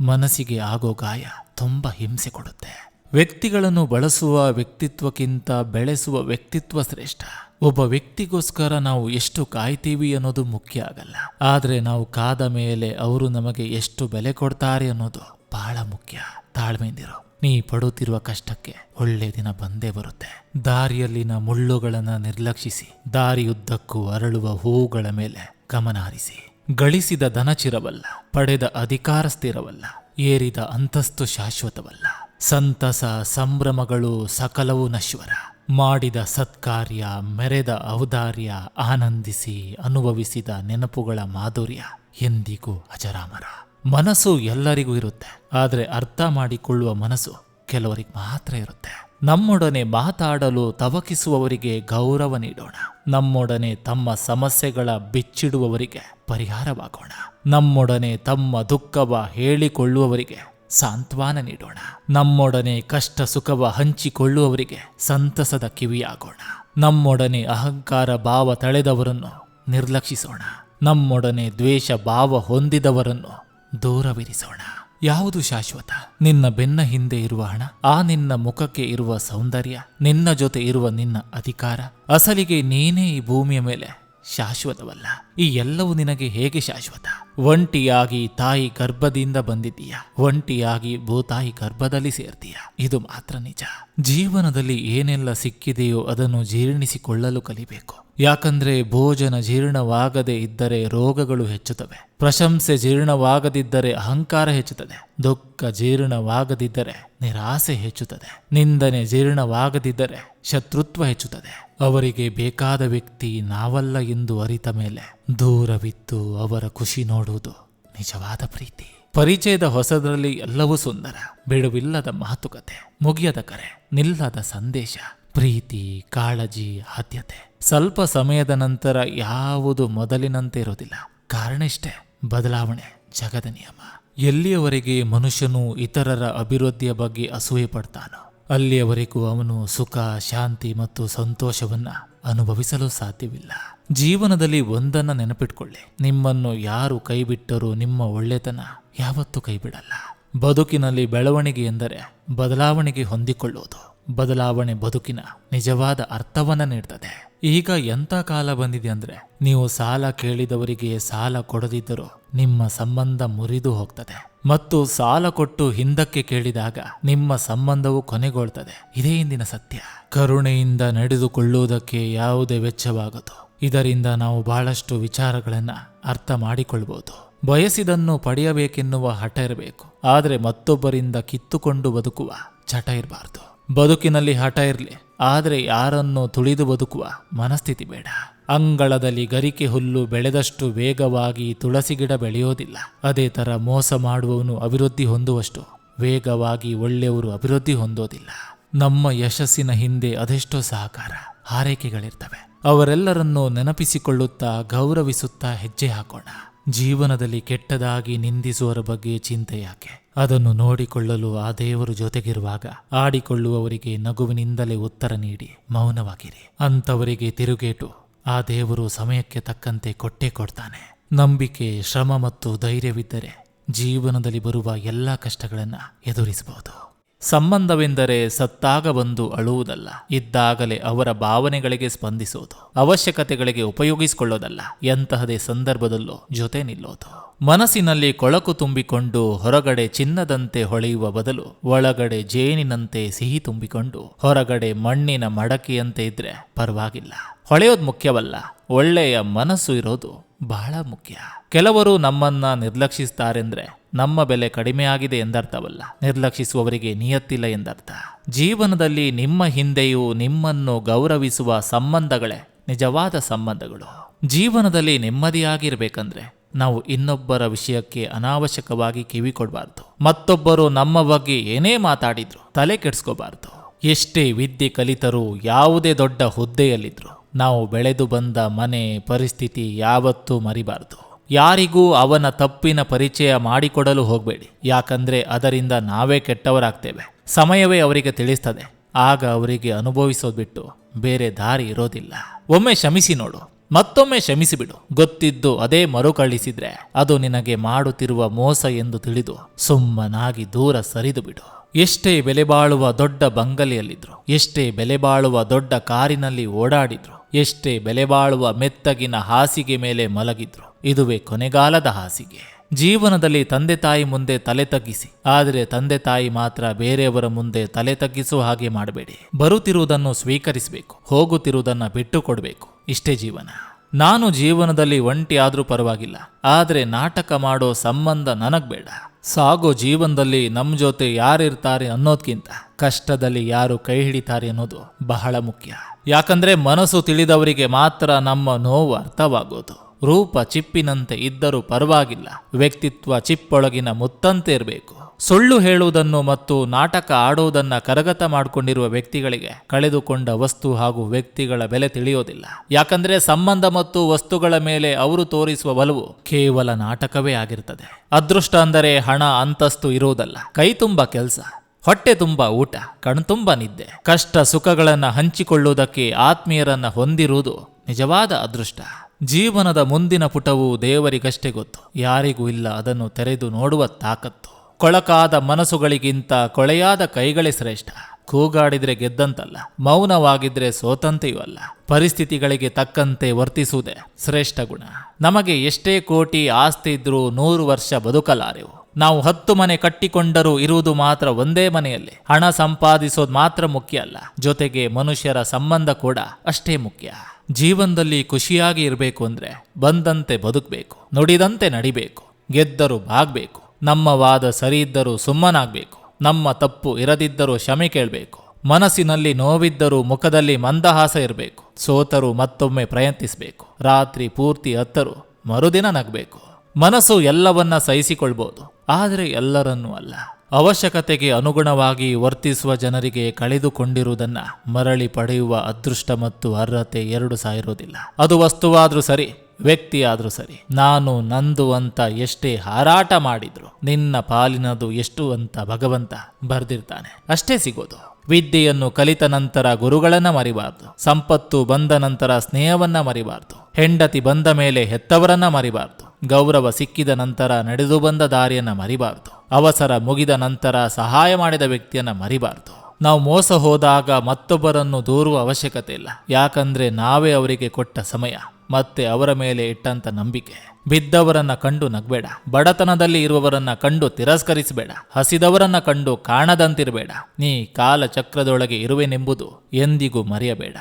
ಮನಸ್ಸಿಗೆ ಆಗೋ ಗಾಯ ತುಂಬ ಹಿಂಸೆ ಕೊಡುತ್ತೆ. ವ್ಯಕ್ತಿಗಳನ್ನು ಬಳಸುವ ವ್ಯಕ್ತಿತ್ವಕ್ಕಿಂತ ಬೆಳೆಸುವ ವ್ಯಕ್ತಿತ್ವ ಶ್ರೇಷ್ಠ. ಒಬ್ಬ ವ್ಯಕ್ತಿಗೋಸ್ಕರ ನಾವು ಎಷ್ಟು ಕಾಯ್ತೀವಿ ಅನ್ನೋದು ಮುಖ್ಯ ಆಗಲ್ಲ. ಆದರೆ ನಾವು ಕಾದ ಮೇಲೆ ಅವರು ನಮಗೆ ಎಷ್ಟು ಬೆಲೆ ಕೊಡ್ತಾರೆ ಅನ್ನೋದು ಬಹಳ ಮುಖ್ಯ. ತಾಳ್ಮೆಂದಿರು ನೀ ಪಡುತ್ತಿರುವ ಕಷ್ಟಕ್ಕೆ ಒಳ್ಳೆ ದಿನ ಬಂದೇ ಬರುತ್ತೆ. ದಾರಿಯಲ್ಲಿನ ಮುಳ್ಳುಗಳನ್ನು ನಿರ್ಲಕ್ಷಿಸಿ, ದಾರಿಯುದ್ದಕ್ಕೂ ಅರಳುವ ಹೂವುಗಳ ಮೇಲೆ ಗಮನ ಹರಿಸಿ. ಗಳಿಸಿದ ಧನ ಚಿರವಲ್ಲ ಪಡೆದ ಅಧಿಕಾರ ಸ್ಥಿರವಲ್ಲ, ಏರಿದ ಅಂತಸ್ತು ಶಾಶ್ವತವಲ್ಲ. ಸಂತಸ, ಸಂಭ್ರಮಗಳು ಸಕಲವೂ ನಶ್ವರ. ಮಾಡಿದ ಸತ್ಕಾರ್ಯ, ಮೆರೆದ ಔದಾರ್ಯ ಆನಂದಿಸಿ ಅನುಭವಿಸಿದ ನೆನಪುಗಳ ಮಾಧುರ್ಯ ಎಂದಿಗೂ ಅಜರಾಮರ. ಮನಸ್ಸು ಎಲ್ಲರಿಗೂ ಇರುತ್ತೆ, ಆದರೆ ಅರ್ಥ ಮಾಡಿಕೊಳ್ಳುವ ಮನಸ್ಸು ಕೆಲವರಿಗೆ ಮಾತ್ರ ಇರುತ್ತೆ. ನಮ್ಮೊಡನೆ ಮಾತಾಡಲು ತವಕಿಸುವವರಿಗೆ ಗೌರವ ನೀಡೋಣ. ನಮ್ಮೊಡನೆ ತಮ್ಮ ಸಮಸ್ಯೆಗಳ ಬಿಚ್ಚಿಡುವವರಿಗೆ ಪರಿಹಾರವಾಗೋಣ. ನಮ್ಮೊಡನೆ ತಮ್ಮ ದುಃಖವ ಹೇಳಿಕೊಳ್ಳುವವರಿಗೆ ಸಾಂತ್ವನ ನೀಡೋಣ. ನಮ್ಮೊಡನೆ ಕಷ್ಟ ಸುಖವ ಹಂಚಿಕೊಳ್ಳುವವರಿಗೆ ಸಂತಸದ ಕಿವಿಯಾಗೋಣ. ನಮ್ಮೊಡನೆ ಅಹಂಕಾರ ಭಾವ ತಳೆದವರನ್ನು ನಿರ್ಲಕ್ಷಿಸೋಣ. ನಮ್ಮೊಡನೆ ದ್ವೇಷ ಭಾವ ಹೊಂದಿದವರನ್ನು ದೂರವಿರಿಸೋಣ. ಯಾವುದು ಶಾಶ್ವತ? ನಿನ್ನ ಬೆನ್ನ ಹಿಂದೆ ಇರುವ ಹಣ, ಆ ನಿನ್ನ ಮುಖಕ್ಕೆ ಇರುವ ಸೌಂದರ್ಯ, ನಿನ್ನ ಜೊತೆ ಇರುವ ನಿನ್ನ ಅಧಿಕಾರ, ಅಸಲಿಗೆ ನೀನೇ ಈ ಭೂಮಿಯ ಮೇಲೆ. ಶಾಶ್ವತವಲ್ಲ. ಈ ಎಲ್ಲವೂ ನಿನಗೆ ಹೇಗೆ ಶಾಶ್ವತ? ಒಂಟಿಯಾಗಿ ತಾಯಿ ಗರ್ಭದಿಂದ ಬಂದಿದ್ದೀಯ? ಒಂಟಿಯಾಗಿ ಭೂತಾಯಿ ಗರ್ಭದಲ್ಲಿ ಸೇರ್ತೀಯ? ಇದು ಮಾತ್ರ ನಿಜ. ಜೀವನದಲ್ಲಿ ಏನೆಲ್ಲ ಸಿಕ್ಕಿದೆಯೋ ಅದನ್ನು ಜೀರ್ಣಿಸಿಕೊಳ್ಳಲು ಕಲಿಬೇಕು. ಯಾಕಂದ್ರೆ ಭೋಜನ ಜೀರ್ಣವಾಗದೇ ಇದ್ದರೆ ರೋಗಗಳು ಹೆಚ್ಚುತ್ತವೆ. ಪ್ರಶಂಸೆ ಜೀರ್ಣವಾಗದಿದ್ದರೆ ಅಹಂಕಾರ ಹೆಚ್ಚುತ್ತದೆ. ದುಃಖ ಜೀರ್ಣವಾಗದಿದ್ದರೆ ನಿರಾಸೆ ಹೆಚ್ಚುತ್ತದೆ. ನಿಂದನೆ ಜೀರ್ಣವಾಗದಿದ್ದರೆ ಶತ್ರುತ್ವ ಹೆಚ್ಚುತ್ತದೆ. ಅವರಿಗೆ ಬೇಕಾದ ವ್ಯಕ್ತಿ ನಾವಲ್ಲ ಎಂದು ಅರಿತ ಮೇಲೆ ದೂರವಿದ್ದು ಅವರ ಖುಷಿ ನೋಡುವುದು. ನಿಜವಾದ ಪ್ರೀತಿ. ಪರಿಚಯದ ಹೊಸದರಲ್ಲಿ ಎಲ್ಲವೂ ಸುಂದರ. ಬಿಡುವಿಲ್ಲದ ಮಾತುಕತೆ. ಮುಗಿಯದ ಕರೆ. ನಿಲ್ಲದ ಸಂದೇಶ. ಪ್ರೀತಿ, ಕಾಳಜಿ, ಆದ್ಯತೆ. ಸ್ವಲ್ಪ ಸಮಯದ ನಂತರ ಯಾವುದು ಮೊದಲಿನಂತೆ ಇರೋದಿಲ್ಲ ಕಾರಣ ಇಷ್ಟೇ. ಬದಲಾವಣೆ. ಜಗದ ನಿಯಮ. ಎಲ್ಲಿಯವರೆಗೆ ಮನುಷ್ಯನು ಇತರರ ಅಭಿವೃದ್ಧಿಯ ಬಗ್ಗೆ ಅಸೂಯೆ ಪಡ್ತಾನೋ ಅಲ್ಲಿಯವರೆಗೂ ಅವನು ಸುಖ, ಶಾಂತಿ ಮತ್ತು ಸಂತೋಷವನ್ನು ಅನುಭವಿಸಲು ಸಾಧ್ಯವಿಲ್ಲ. ಜೀವನದಲ್ಲಿ ಒಂದನ್ನ ನೆನಪಿಟ್ಕೊಳ್ಳಿ. ನಿಮ್ಮನ್ನು ಯಾರು ಕೈಬಿಟ್ಟರೂ ನಿಮ್ಮ ಒಳ್ಳೆತನ ಯಾವತ್ತೂ ಕೈಬಿಡಲ್ಲ. ಬದುಕಿನಲ್ಲಿ ಬೆಳವಣಿಗೆ ಎಂದರೆ ಬದಲಾವಣೆಗೆ ಹೊಂದಿಕೊಳ್ಳುವುದು. ಬದಲಾವಣೆ ಬದುಕಿನ ನಿಜವಾದ ಅರ್ಥವನ್ನ ನೀಡ್ತದೆ. ಈಗ ಎಂಥ ಕಾಲ ಬಂದಿದೆ ಅಂದ್ರೆ, ನೀವು ಸಾಲ ಕೇಳಿದವರಿಗೆ ಸಾಲ ಕೊಡದಿದ್ದರೂ ನಿಮ್ಮ ಸಂಬಂಧ ಮುರಿದು ಹೋಗ್ತದೆ. ಮತ್ತು ಸಾಲ ಕೊಟ್ಟು ಹಿಂದಕ್ಕೆ ಕೇಳಿದಾಗ ನಿಮ್ಮ ಸಂಬಂಧವು ಕೊನೆಗೊಳ್ತದೆ. ಇದೇ ಇಂದಿನ ಸತ್ಯ. ಕರುಣೆಯಿಂದ ನಡೆದುಕೊಳ್ಳುವುದಕ್ಕೆ ಯಾವುದೇ ವೆಚ್ಚವಾಗದು. ಇದರಿಂದ ನಾವು ಬಹಳಷ್ಟು ವಿಚಾರಗಳನ್ನು ಅರ್ಥ ಮಾಡಿಕೊಳ್ಬಹುದು ಬಯಸಿದನ್ನು ಪಡೆಯಬೇಕೆನ್ನುವ ಹಠ ಇರಬೇಕು. ಆದರೆ ಮತ್ತೊಬ್ಬರಿಂದ ಕಿತ್ತುಕೊಂಡು ಬದುಕುವ ಚಟ ಇರಬಾರ್ದು. ಬದುಕಿನಲ್ಲಿ ಹಠ ಇರಲಿ. ಆದರೆ ಯಾರನ್ನು ತುಳಿದು ಬದುಕುವ ಮನಸ್ಥಿತಿ ಬೇಡ. ಅಂಗಳದಲ್ಲಿ ಗರಿಕೆ ಹುಲ್ಲು ಬೆಳೆದಷ್ಟು ವೇಗವಾಗಿ ತುಳಸಿ ಗಿಡ ಬೆಳೆಯೋದಿಲ್ಲ. ಅದೇ ತರ ಮೋಸ ಮಾಡುವವನು ಅಭಿವೃದ್ಧಿ ಹೊಂದುವಷ್ಟು ವೇಗವಾಗಿ ಒಳ್ಳೆಯವರು ಅಭಿವೃದ್ಧಿ ಹೊಂದೋದಿಲ್ಲ. ನಮ್ಮ ಯಶಸ್ಸಿನ ಹಿಂದೆ ಅದೆಷ್ಟೋ ಸಹಕಾರ, ಹಾರೈಕೆಗಳಿರ್ತವೆ. ಅವರೆಲ್ಲರನ್ನೂ ನೆನಪಿಸಿಕೊಳ್ಳುತ್ತಾ ಗೌರವಿಸುತ್ತಾ ಹೆಜ್ಜೆ ಹಾಕೋಣ. ಜೀವನದಲ್ಲಿ ಕೆಟ್ಟದಾಗಿ ನಿಂದಿಸುವರ ಬಗ್ಗೆ ಚಿಂತೆ ಯಾಕೆ? ಅದನ್ನು ನೋಡಿಕೊಳ್ಳಲು ಆ ದೇವರು ಜೊತೆಗಿರುವಾಗ ಆಡಿಕೊಳ್ಳುವವರಿಗೆ ನಗುವಿನಿಂದಲೇ ಉತ್ತರ ನೀಡಿ ಮೌನವಾಗಿರಿ. ಅಂಥವರಿಗೆ ತಿರುಗೇಟು. ಆ ದೇವರು ಸಮಯಕ್ಕೆ ತಕ್ಕಂತೆ ಕೊಟ್ಟೇ ಕೊಡ್ತಾನೆ. ನಂಬಿಕೆ, ಶ್ರಮ ಮತ್ತು ಧೈರ್ಯವಿದ್ದರೆ ಜೀವನದಲ್ಲಿ ಬರುವ ಎಲ್ಲ ಕಷ್ಟಗಳನ್ನು ಎದುರಿಸಬಹುದು. ಸಂಬಂಧವೆಂದರೆ ಸತ್ತಾಗ ಬಂದು ಅಳುವುದಲ್ಲ. ಇದ್ದಾಗಲೇ ಅವರ ಭಾವನೆಗಳಿಗೆ ಸ್ಪಂದಿಸೋದು, ಅವಶ್ಯಕತೆಗಳಿಗೆ ಉಪಯೋಗಿಸಿಕೊಳ್ಳೋದಲ್ಲ. ಎಂತಹದೇ ಸಂದರ್ಭದಲ್ಲೂ ಜೊತೆ ನಿಲ್ಲೋದು. ಮನಸ್ಸಿನಲ್ಲಿ ಕೊಳಕು ತುಂಬಿಕೊಂಡು ಹೊರಗಡೆ ಚಿನ್ನದಂತೆ ಹೊಳೆಯುವ ಬದಲು ಒಳಗಡೆ ಜೇನಿನಂತೆ ಸಿಹಿ ತುಂಬಿಕೊಂಡು ಹೊರಗಡೆ ಮಣ್ಣಿನ ಮಡಕೆಯಂತೆ ಇದ್ರೆ ಪರವಾಗಿಲ್ಲ. ಹೊಳೆಯೋದು ಮುಖ್ಯವಲ್ಲ. ಒಳ್ಳೆಯ ಮನಸ್ಸು ಇರೋದು ಬಹಳ ಮುಖ್ಯ. ಕೆಲವರು ನಮ್ಮನ್ನ ನಿರ್ಲಕ್ಷಿಸ್ತಾರೆಂದ್ರೆ ನಮ್ಮ ಬೆಲೆ ಕಡಿಮೆ ಆಗಿದೆ ಎಂದರ್ಥವಲ್ಲ. ನಿರ್ಲಕ್ಷಿಸುವವರಿಗೆ ನಿಯತ್ತಿಲ್ಲ ಎಂದರ್ಥ. ಜೀವನದಲ್ಲಿ ನಿಮ್ಮ ಹಿಂದೆಯೂ ನಿಮ್ಮನ್ನು ಗೌರವಿಸುವ ಸಂಬಂಧಗಳೇ ನಿಜವಾದ ಸಂಬಂಧಗಳು. ಜೀವನದಲ್ಲಿ ನೆಮ್ಮದಿಯಾಗಿರ್ಬೇಕಂದ್ರೆ ನಾವು ಇನ್ನೊಬ್ಬರ ವಿಷಯಕ್ಕೆ ಅನಾವಶ್ಯಕವಾಗಿ ಕಿವಿ ಕೊಡಬಾರ್ದು ಮತ್ತೊಬ್ಬರು ನಮ್ಮ ಬಗ್ಗೆ ಏನೇ ಮಾತಾಡಿದ್ರು ತಲೆ ಕೆಡಿಸ್ಕೋಬಾರ್ದು. ಎಷ್ಟೇ ವಿದ್ಯೆ ಕಲಿತರೂ ಯಾವುದೇ ದೊಡ್ಡ ಹುದ್ದೆಯಲ್ಲಿದ್ರು. ನಾವು ಬೆಳೆದು ಬಂದ ಮನೆ ಪರಿಸ್ಥಿತಿ ಯಾವತ್ತೂ ಮರಿಬಾರದು. ಯಾರಿಗೂ ಅವನ ತಪ್ಪಿನ ಪರಿಚಯ ಮಾಡಿಕೊಡಲು ಹೋಗಬೇಡಿ. ಯಾಕಂದ್ರೆ ಅದರಿಂದ ನಾವೇ ಕೆಟ್ಟವರಾಗ್ತೇವೆ. ಸಮಯವೇ ಅವರಿಗೆ ತಿಳಿಸ್ತದೆ. ಆಗ ಅವರಿಗೆ ಅನುಭವಿಸೋದು ಬಿಟ್ಟು ಬೇರೆ ದಾರಿ ಇರೋದಿಲ್ಲ. ಒಮ್ಮೆ ಶಮಿಸಿ ನೋಡು. ಮತ್ತೊಮ್ಮೆ ಕ್ಷಮಿಸಿಬಿಡು ಗೊತ್ತಿದ್ದು ಅದೇ ಮರುಕಳಿಸಿದ್ರೆ ಅದು ನಿನಗೆ ಮಾಡುತ್ತಿರುವ ಮೋಸ ಎಂದು ತಿಳಿದು ಸುಮ್ಮನಾಗಿ ದೂರ ಸರಿದು ಬಿಡು. ಎಷ್ಟೇ ಬೆಲೆ ಬಾಳುವ ದೊಡ್ಡ ಬಂಗಲೆಯಲ್ಲಿದ್ರು, ಎಷ್ಟೇ ಬೆಲೆ ಬಾಳುವ ದೊಡ್ಡ ಕಾರಿನಲ್ಲಿ ಓಡಾಡಿದ್ರು ಎಷ್ಟೇ ಬೆಲೆ ಬಾಳುವ ಮೆತ್ತಗಿನ ಹಾಸಿಗೆ ಮೇಲೆ ಮಲಗಿದ್ರು. ಇದುವೇ ಕೊನೆಗಾಲದ ಹಾಸಿಗೆ. ಜೀವನದಲ್ಲಿ ತಂದೆ ತಾಯಿ ಮುಂದೆ ತಲೆ ತಗ್ಗಿಸಿ. ಆದರೆ ತಂದೆ ತಾಯಿ ಮಾತ್ರ ಬೇರೆಯವರ ಮುಂದೆ ತಲೆ ತಗ್ಗಿಸುವ ಹಾಗೆ ಮಾಡಬೇಡಿ. ಬರುತ್ತಿರುವುದನ್ನು ಸ್ವೀಕರಿಸಬೇಕು. ಹೋಗುತ್ತಿರುವುದನ್ನು ಬಿಟ್ಟು ಕೊಡಬೇಕು ಇಷ್ಟೇ ಜೀವನ. ನಾನು ಜೀವನದಲ್ಲಿ ಒಂಟಿ ಆದರೂ ಪರವಾಗಿಲ್ಲ. ಆದರೆ ನಾಟಕ ಮಾಡೋ ಸಂಬಂಧ ನನಗ್ ಬೇಡ ಸಾಗೋ ಜೀವನದಲ್ಲಿ ನಮ್ಮ ಜೊತೆ ಯಾರಿರ್ತಾರೆ ಅನ್ನೋದ್ಕಿಂತ ಕಷ್ಟದಲ್ಲಿ ಯಾರು ಕೈ ಹಿಡಿತಾರೆ ಅನ್ನೋದು ಬಹಳ ಮುಖ್ಯ. ಯಾಕಂದ್ರೆ ಮನಸ್ಸು ತಿಳಿದವರಿಗೆ ಮಾತ್ರ ನಮ್ಮ ನೋವು ಅರ್ಥವಾಗೋದು. ರೂಪ ಚಿಪ್ಪಿನಂತೆ ಇದ್ದರೂ ಪರವಾಗಿಲ್ಲ. ವ್ಯಕ್ತಿತ್ವ ಚಿಪ್ಪೊಳಗಿನ ಮುತ್ತಂತೆ ಇರಬೇಕು. ಸುಳ್ಳು ಹೇಳುವುದನ್ನು ಮತ್ತು ನಾಟಕ ಆಡುವುದನ್ನ ಕರಗತ ಮಾಡಿಕೊಂಡಿರುವ ವ್ಯಕ್ತಿಗಳಿಗೆ ಕಳೆದುಕೊಂಡ ವಸ್ತು ಹಾಗೂ ವ್ಯಕ್ತಿಗಳ ಬೆಲೆ ತಿಳಿಯೋದಿಲ್ಲ. ಯಾಕಂದ್ರೆ ಸಂಬಂಧ ಮತ್ತು ವಸ್ತುಗಳ ಮೇಲೆ ಅವರು ತೋರಿಸುವ ಒಲವು ಕೇವಲ ನಾಟಕವೇ ಆಗಿರ್ತದೆ. ಅದೃಷ್ಟ ಅಂದರೆ ಹಣ, ಅಂತಸ್ತು ಇರುವುದಲ್ಲ ಕೈ ತುಂಬ ಕೆಲಸ. ಹೊಟ್ಟೆ ತುಂಬ ಊಟ ಕಣ್ತುಂಬ ನಿದ್ದೆ. ಕಷ್ಟ ಸುಖಗಳನ್ನು ಹಂಚಿಕೊಳ್ಳುವುದಕ್ಕೆ ಆತ್ಮೀಯರನ್ನು ಹೊಂದಿರುವುದು ನಿಜವಾದ ಅದೃಷ್ಟ. ಜೀವನದ ಮುಂದಿನ ಪುಟವು ದೇವರಿಗಷ್ಟೇ ಗೊತ್ತು. ಯಾರಿಗೂ ಇಲ್ಲ ಅದನ್ನು ತೆರೆದು ನೋಡುವ ತಾಕತ್ತು. ಕೊಳಕಾದ ಮನಸ್ಸುಗಳಿಗಿಂತ ಕೊಳೆಯಾದ ಕೈಗಳೇ ಶ್ರೇಷ್ಠ. ಕೂಗಾಡಿದ್ರೆ ಗೆದ್ದಂತಲ್ಲ, ಮೌನವಾಗಿದ್ರೆ ಸೋತಂತೆಯೂ ಅಲ್ಲ. ಪರಿಸ್ಥಿತಿಗಳಿಗೆ ತಕ್ಕಂತೆ ವರ್ತಿಸುವುದೇ ಶ್ರೇಷ್ಠ ಗುಣ. ನಮಗೆ ಎಷ್ಟೇ ಕೋಟಿ ಆಸ್ತಿ ಇದ್ರೂ ನೂರು ವರ್ಷ ಬದುಕಲಾರೆವು. ನಾವು ಹತ್ತು ಮನೆ ಕಟ್ಟಿಕೊಂಡರೂ ಇರುವುದು ಮಾತ್ರ ಒಂದೇ ಮನೆಯಲ್ಲಿ. ಹಣ ಸಂಪಾದಿಸೋದು ಮಾತ್ರ ಮುಖ್ಯ ಅಲ್ಲ. ಜೊತೆಗೆ ಮನುಷ್ಯರ ಸಂಬಂಧ ಕೂಡ ಅಷ್ಟೇ ಮುಖ್ಯ. ಜೀವನದಲ್ಲಿ ಖುಷಿಯಾಗಿ ಇರಬೇಕು ಅಂದ್ರೆ ಬಂದಂತೆ ಬದುಕಬೇಕು, ನುಡಿದಂತೆ ನಡಿಬೇಕು, ಗೆದ್ದರೂ ಬಾಗ್ಬೇಕು ನಮ್ಮ ವಾದ ಸರಿ ಇದ್ದರೂ ಸುಮ್ಮನಾಗಬೇಕು, ನಮ್ಮ ತಪ್ಪು ಇರದಿದ್ದರೂ ಕ್ಷಮೆ ಕೇಳಬೇಕು, ಮನಸ್ಸಿನಲ್ಲಿ ನೋವಿದ್ದರೂ ಮುಖದಲ್ಲಿ ಮಂದಹಾಸ ಇರಬೇಕು, ಸೋತರು ಮತ್ತೊಮ್ಮೆ ಪ್ರಯತ್ನಿಸಬೇಕು, ರಾತ್ರಿ ಪೂರ್ತಿ ಹತ್ತರು ಮರುದಿನ ನಗಬೇಕು. ಮನಸ್ಸು ಎಲ್ಲವನ್ನ ಸಹಿಸಿಕೊಳ್ಬೋದು. ಆದರೆ ಎಲ್ಲರನ್ನೂ ಅಲ್ಲ. ಅವಶ್ಯಕತೆಗೆ ಅನುಗುಣವಾಗಿ ವರ್ತಿಸುವ ಜನರಿಗೆ ಕಳೆದುಕೊಂಡಿರುವುದನ್ನ ಮರಳಿ ಪಡೆಯುವ ಅದೃಷ್ಟ ಮತ್ತು ಅರ್ಹತೆ ಎರಡು ಸಹ ಇರೋದಿಲ್ಲ ಅದು ವಸ್ತುವಾದರೂ ಸರಿ ವ್ಯಕ್ತಿ ಆದ್ರೂ ಸರಿ. ನಾನು ನಂದು ಅಂತ ಎಷ್ಟೇ ಹಾರಾಟ ಮಾಡಿದ್ರು, ನಿನ್ನ ಪಾಲಿನದು ಎಷ್ಟು ಅಂತ ಭಗವಂತ ಬರ್ದಿರ್ತಾನೆ. ಅಷ್ಟೇ ಸಿಗೋದು. ವಿದ್ಯೆಯನ್ನು ಕಲಿತ ನಂತರ ಗುರುಗಳನ್ನು ಮರಿಬಾರ್ದು. ಸಂಪತ್ತು ಬಂದ ನಂತರ ಸ್ನೇಹವನ್ನ ಮರಿಬಾರ್ದು. ಹೆಂಡತಿ ಬಂದ ಮೇಲೆ ಹೆತ್ತವರನ್ನ ಮರಿಬಾರ್ದು. ಗೌರವ ಸಿಕ್ಕಿದ ನಂತರ ನಡೆದು ಬಂದ ದಾರಿಯನ್ನ ಮರಿಬಾರ್ದು. ಅವಸರ ಮುಗಿದ ನಂತರ ಸಹಾಯ ಮಾಡಿದ ವ್ಯಕ್ತಿಯನ್ನ ಮರಿಬಾರ್ದು. ನಾವು ಮೋಸ ಹೋದಾಗ ಮತ್ತೊಬ್ಬರನ್ನು ದೂರುವ ಅವಶ್ಯಕತೆ ಇಲ್ಲ. ಯಾಕಂದ್ರೆ ನಾವೇ ಅವರಿಗೆ ಕೊಟ್ಟ ಸಮಯ, ಮತ್ತೆ ಅವರ ಮೇಲೆ ಇಟ್ಟಂತ ನಂಬಿಕೆ. ಬಿದ್ದವರನ್ನ ಕಂಡು ನಗಬೇಡ. ಬಡತನದಲ್ಲಿ ಇರುವವರನ್ನ ಕಂಡು ತಿರಸ್ಕರಿಸಬೇಡ. ಹಸಿದವರನ್ನ ಕಂಡು ಕಾಣದಂತಿರಬೇಡ. ನೀ ಕಾಲ ಚಕ್ರದೊಳಗೆ ಇರುವೆನೆಂಬುದು ಎಂದಿಗೂ ಮರೆಯಬೇಡ.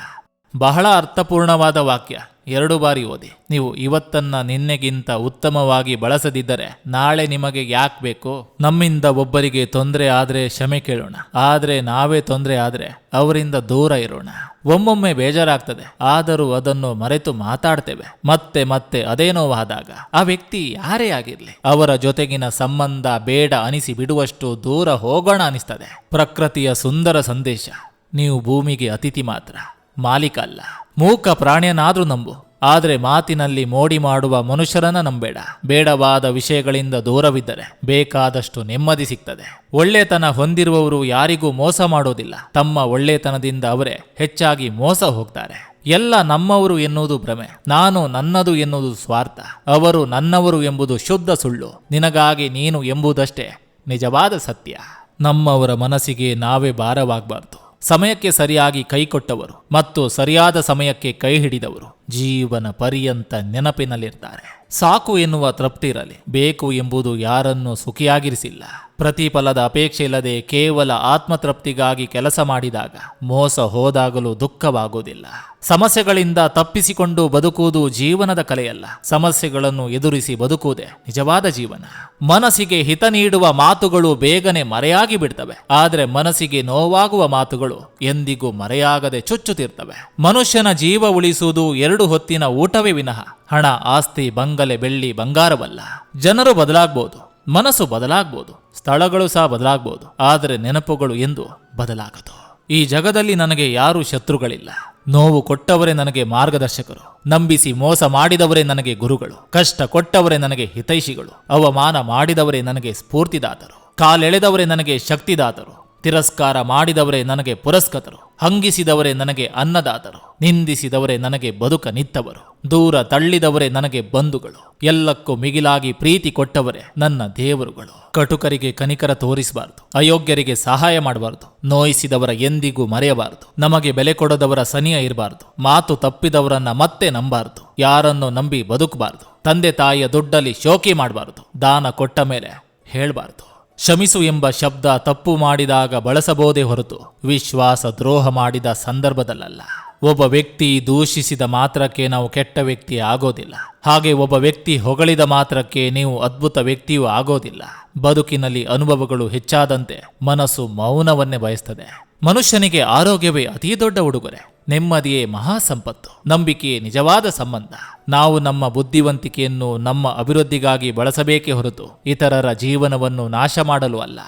ಬಹಳ ಅರ್ಥಪೂರ್ಣವಾದ ವಾಕ್ಯ. ಎರಡು ಬಾರಿ ಓದಿ. ನೀವು ಇವತ್ತನ್ನ ನಿನ್ನೆಗಿಂತ ಉತ್ತಮವಾಗಿ ಬಳಸದಿದ್ದರೆ ನಾಳೆ ನಿಮಗೆ ಯಾಕೆ ಬೇಕು? ನಮ್ಮಿಂದ ಒಬ್ಬರಿಗೆ ತೊಂದರೆ ಆದ್ರೆ ಕ್ಷಮೆ ಕೇಳೋಣ. ಆದ್ರೆ ನಾವೇ ತೊಂದರೆ ಆದ್ರೆ ಅವರಿಂದ ದೂರ ಇರೋಣ. ಒಮ್ಮೊಮ್ಮೆ ಬೇಜಾರಾಗ್ತದೆ. ಆದರೂ ಅದನ್ನು ಮರೆತು ಮಾತಾಡ್ತೇವೆ. ಮತ್ತೆ ಮತ್ತೆ ಅದೇ ನೋವಾದಾಗ ಆ ವ್ಯಕ್ತಿ ಯಾರೇ ಆಗಿರ್ಲಿ, ಅವರ ಜೊತೆಗಿನ ಸಂಬಂಧ ಬೇಡ ಅನಿಸಿ ಬಿಡುವಷ್ಟು ದೂರ ಹೋಗೋಣ ಅನಿಸ್ತದೆ. ಪ್ರಕೃತಿಯ ಸುಂದರ ಸಂದೇಶ. ನೀವು ಭೂಮಿಗೆ ಅತಿಥಿ ಮಾತ್ರ. ಮಾಲೀಕ ಅಲ್ಲ. ಮೂಕ ಪ್ರಾಣಿಯನ್ನಾದ್ರೂ ನಂಬು, ಆದರೆ ಮಾತಿನಲ್ಲಿ ಮೋಡಿ ಮಾಡುವ ಮನುಷ್ಯರನ್ನ ನಂಬೇಡ. ಬೇಡವಾದ ವಿಷಯಗಳಿಂದ ದೂರವಿದ್ದರೆ ಬೇಕಾದಷ್ಟು ನೆಮ್ಮದಿ ಸಿಗ್ತದೆ. ಒಳ್ಳೆತನ ಹೊಂದಿರುವವರು ಯಾರಿಗೂ ಮೋಸ ಮಾಡೋದಿಲ್ಲ. ತಮ್ಮ ಒಳ್ಳೆತನದಿಂದ ಅವರೇ ಹೆಚ್ಚಾಗಿ ಮೋಸ ಹೋಗ್ತಾರೆ. ಎಲ್ಲ ನಮ್ಮವರು ಎನ್ನುವುದು ಭ್ರಮೆ, ನಾನು ನನ್ನದು ಎನ್ನುವುದು ಸ್ವಾರ್ಥ. ಅವರು ನನ್ನವರು ಎಂಬುದು ಶುದ್ಧ ಸುಳ್ಳು. ನಿನಗಾಗಿ ನೀನು ಎಂಬುದಷ್ಟೇ ನಿಜವಾದ ಸತ್ಯ. ನಮ್ಮವರ ಮನಸ್ಸಿಗೆ ನಾವೇ ಭಾರವಾಗಬಾರ್ದು. ಸಮಯಕ್ಕೆ ಸರಿಯಾಗಿ ಕೈಕೊಟ್ಟವರು ಮತ್ತು ಸರಿಯಾದ ಸಮಯಕ್ಕೆ ಕೈ ಹಿಡಿದವರು ಜೀವನ ಪರ್ಯಂತ ನೆನಪಿನಲ್ಲಿರ್ತಾರೆ. ಸಾಕು ಎನ್ನುವ ತೃಪ್ತಿ ಇರಲಿ. ಬೇಕು ಎಂಬುದು ಯಾರನ್ನೂ ಸುಖಿಯಾಗಿರಿಸಿಲ್ಲ. ಪ್ರತಿಫಲದ ಅಪೇಕ್ಷೆ ಇಲ್ಲದೆ ಕೇವಲ ಆತ್ಮತೃಪ್ತಿಗಾಗಿ ಕೆಲಸ ಮಾಡಿದಾಗ ಮೋಸ ಹೋದಾಗಲೂ ದುಃಖವಾಗುವುದಿಲ್ಲ. ಸಮಸ್ಯೆಗಳಿಂದ ತಪ್ಪಿಸಿಕೊಂಡು ಬದುಕುವುದು ಜೀವನದ ಕಲೆಯಲ್ಲ. ಸಮಸ್ಯೆಗಳನ್ನು ಎದುರಿಸಿ ಬದುಕುವುದೇ ನಿಜವಾದ ಜೀವನ. ಮನಸ್ಸಿಗೆ ಹಿತ ನೀಡುವ ಮಾತುಗಳು ಬೇಗನೆ ಮರೆಯಾಗಿ ಬಿಡ್ತವೆ. ಆದರೆ ಮನಸ್ಸಿಗೆ ನೋವಾಗುವ ಮಾತುಗಳು ಎಂದಿಗೂ ಮರೆಯಾಗದೆ ಚುಚ್ಚುತ್ತಿರ್ತವೆ ಮನುಷ್ಯನ ಜೀವ ಉಳಿಸುವುದು ಎರಡು ಹೊತ್ತಿನ ಊಟವೇ ವಿನಃ. ಹಣ, ಆಸ್ತಿ, ಬಂಗಲೆ, ಬೆಳ್ಳಿ, ಬಂಗಾರವಲ್ಲ. ಜನರು ಬದಲಾಗ್ಬೋದು. ಮನಸ್ಸು ಬದಲಾಗ್ಬೋದು, ಸ್ಥಳಗಳು ಸಹ ಬದಲಾಗ್ಬೋದು, ಆದರೆ ನೆನಪುಗಳು ಎಂದು ಬದಲಾಗದು. ಈ ಜಗದಲ್ಲಿ ನನಗೆ ಯಾರೂ ಶತ್ರುಗಳಿಲ್ಲ. ನೋವು ಕೊಟ್ಟವರೇ ನನಗೆ ಮಾರ್ಗದರ್ಶಕರು. ನಂಬಿಸಿ ಮೋಸ ಮಾಡಿದವರೇ ನನಗೆ ಗುರುಗಳು. ಕಷ್ಟ ಕೊಟ್ಟವರೇ ನನಗೆ ಹಿತೈಷಿಗಳು. ಅವಮಾನ ಮಾಡಿದವರೇ ನನಗೆ ಸ್ಫೂರ್ತಿದಾತರು. ಕಾಲೆಳೆದವರೇ ನನಗೆ ಶಕ್ತಿದಾತರು. ತಿರಸ್ಕಾರ ಮಾಡಿದವರೇ ನನಗೆ ಪುರಸ್ಕೃತರು, ಹಂಗಿಸಿದವರೇ ನನಗೆ ಅನ್ನದಾತರು, ನಿಂದಿಸಿದವರೇ ನನಗೆ ಬದುಕ ನಿತ್ತವರು, ದೂರ ತಳ್ಳಿದವರೇ ನನಗೆ ಬಂಧುಗಳು, ಎಲ್ಲಕ್ಕೂ ಮಿಗಿಲಾಗಿ ಪ್ರೀತಿ ಕೊಟ್ಟವರೇ ನನ್ನ ದೇವರುಗಳು. ಕಟುಕರಿಗೆ ಕನಿಕರ ತೋರಿಸಬಾರದು, ಅಯೋಗ್ಯರಿಗೆ ಸಹಾಯ ಮಾಡಬಾರದು, ನೋಯಿಸಿದವರ ಎಂದಿಗೂ ಮರೆಯಬಾರದು, ನಮಗೆ ಬೆಲೆ ಕೊಡದವರ ಸನಿಯ ಇರಬಾರದು, ಮಾತು ತಪ್ಪಿದವರನ್ನ ಮತ್ತೆ ನಂಬಾರದು, ಯಾರನ್ನು ನಂಬಿ ಬದುಕಬಾರದು, ತಂದೆ ತಾಯಿಯ ದುಡ್ಡಲ್ಲಿ ಶೋಕಿ ಮಾಡಬಾರದು, ದಾನ ಕೊಟ್ಟ ಮೇಲೆ ಹೇಳಬಾರದು. ಕ್ಷಮಿಸು ಎಂಬ ಶಬ್ದ ತಪ್ಪು ಮಾಡಿದಾಗ ಬಳಸಬಹುದೇ ಹೊರತು ವಿಶ್ವಾಸ ದ್ರೋಹ ಮಾಡಿದ ಸಂದರ್ಭದಲ್ಲಲ್ಲ. ಒಬ್ಬ ವ್ಯಕ್ತಿ ದೂಷಿಸಿದ ಮಾತ್ರಕ್ಕೆ ನಾವು ಕೆಟ್ಟ ವ್ಯಕ್ತಿ ಆಗೋದಿಲ್ಲ. ಹಾಗೆ ಒಬ್ಬ ವ್ಯಕ್ತಿ ಹೊಗಳಿದ ಮಾತ್ರಕ್ಕೆ ನೀವು ಅದ್ಭುತ ವ್ಯಕ್ತಿಯೂ ಆಗೋದಿಲ್ಲ. ಬದುಕಿನಲ್ಲಿ ಅನುಭವಗಳು ಹೆಚ್ಚಾದಂತೆ ಮನಸ್ಸು ಮೌನವನ್ನೇ ಬಯಸ್ತದೆ. ಮನುಷ್ಯನಿಗೆ ಆರೋಗ್ಯವೇ ಅತೀ ದೊಡ್ಡ ಉಡುಗೊರೆ. ನೆಮ್ಮದಿಯೇ ಮಹಾ ಸಂಪತ್ತು ನಂಬಿಕೆಯೇ ನಿಜವಾದ ಸಂಬಂಧ. ನಾವು ನಮ್ಮ ಬುದ್ಧಿವಂತಿಕೆಯನ್ನು ನಮ್ಮ ಅಭಿವೃದ್ಧಿಗಾಗಿ ಬಳಸಬೇಕೇ ಹೊರತು ಇತರರ ಜೀವನವನ್ನು ನಾಶ ಮಾಡಲು ಅಲ್ಲ.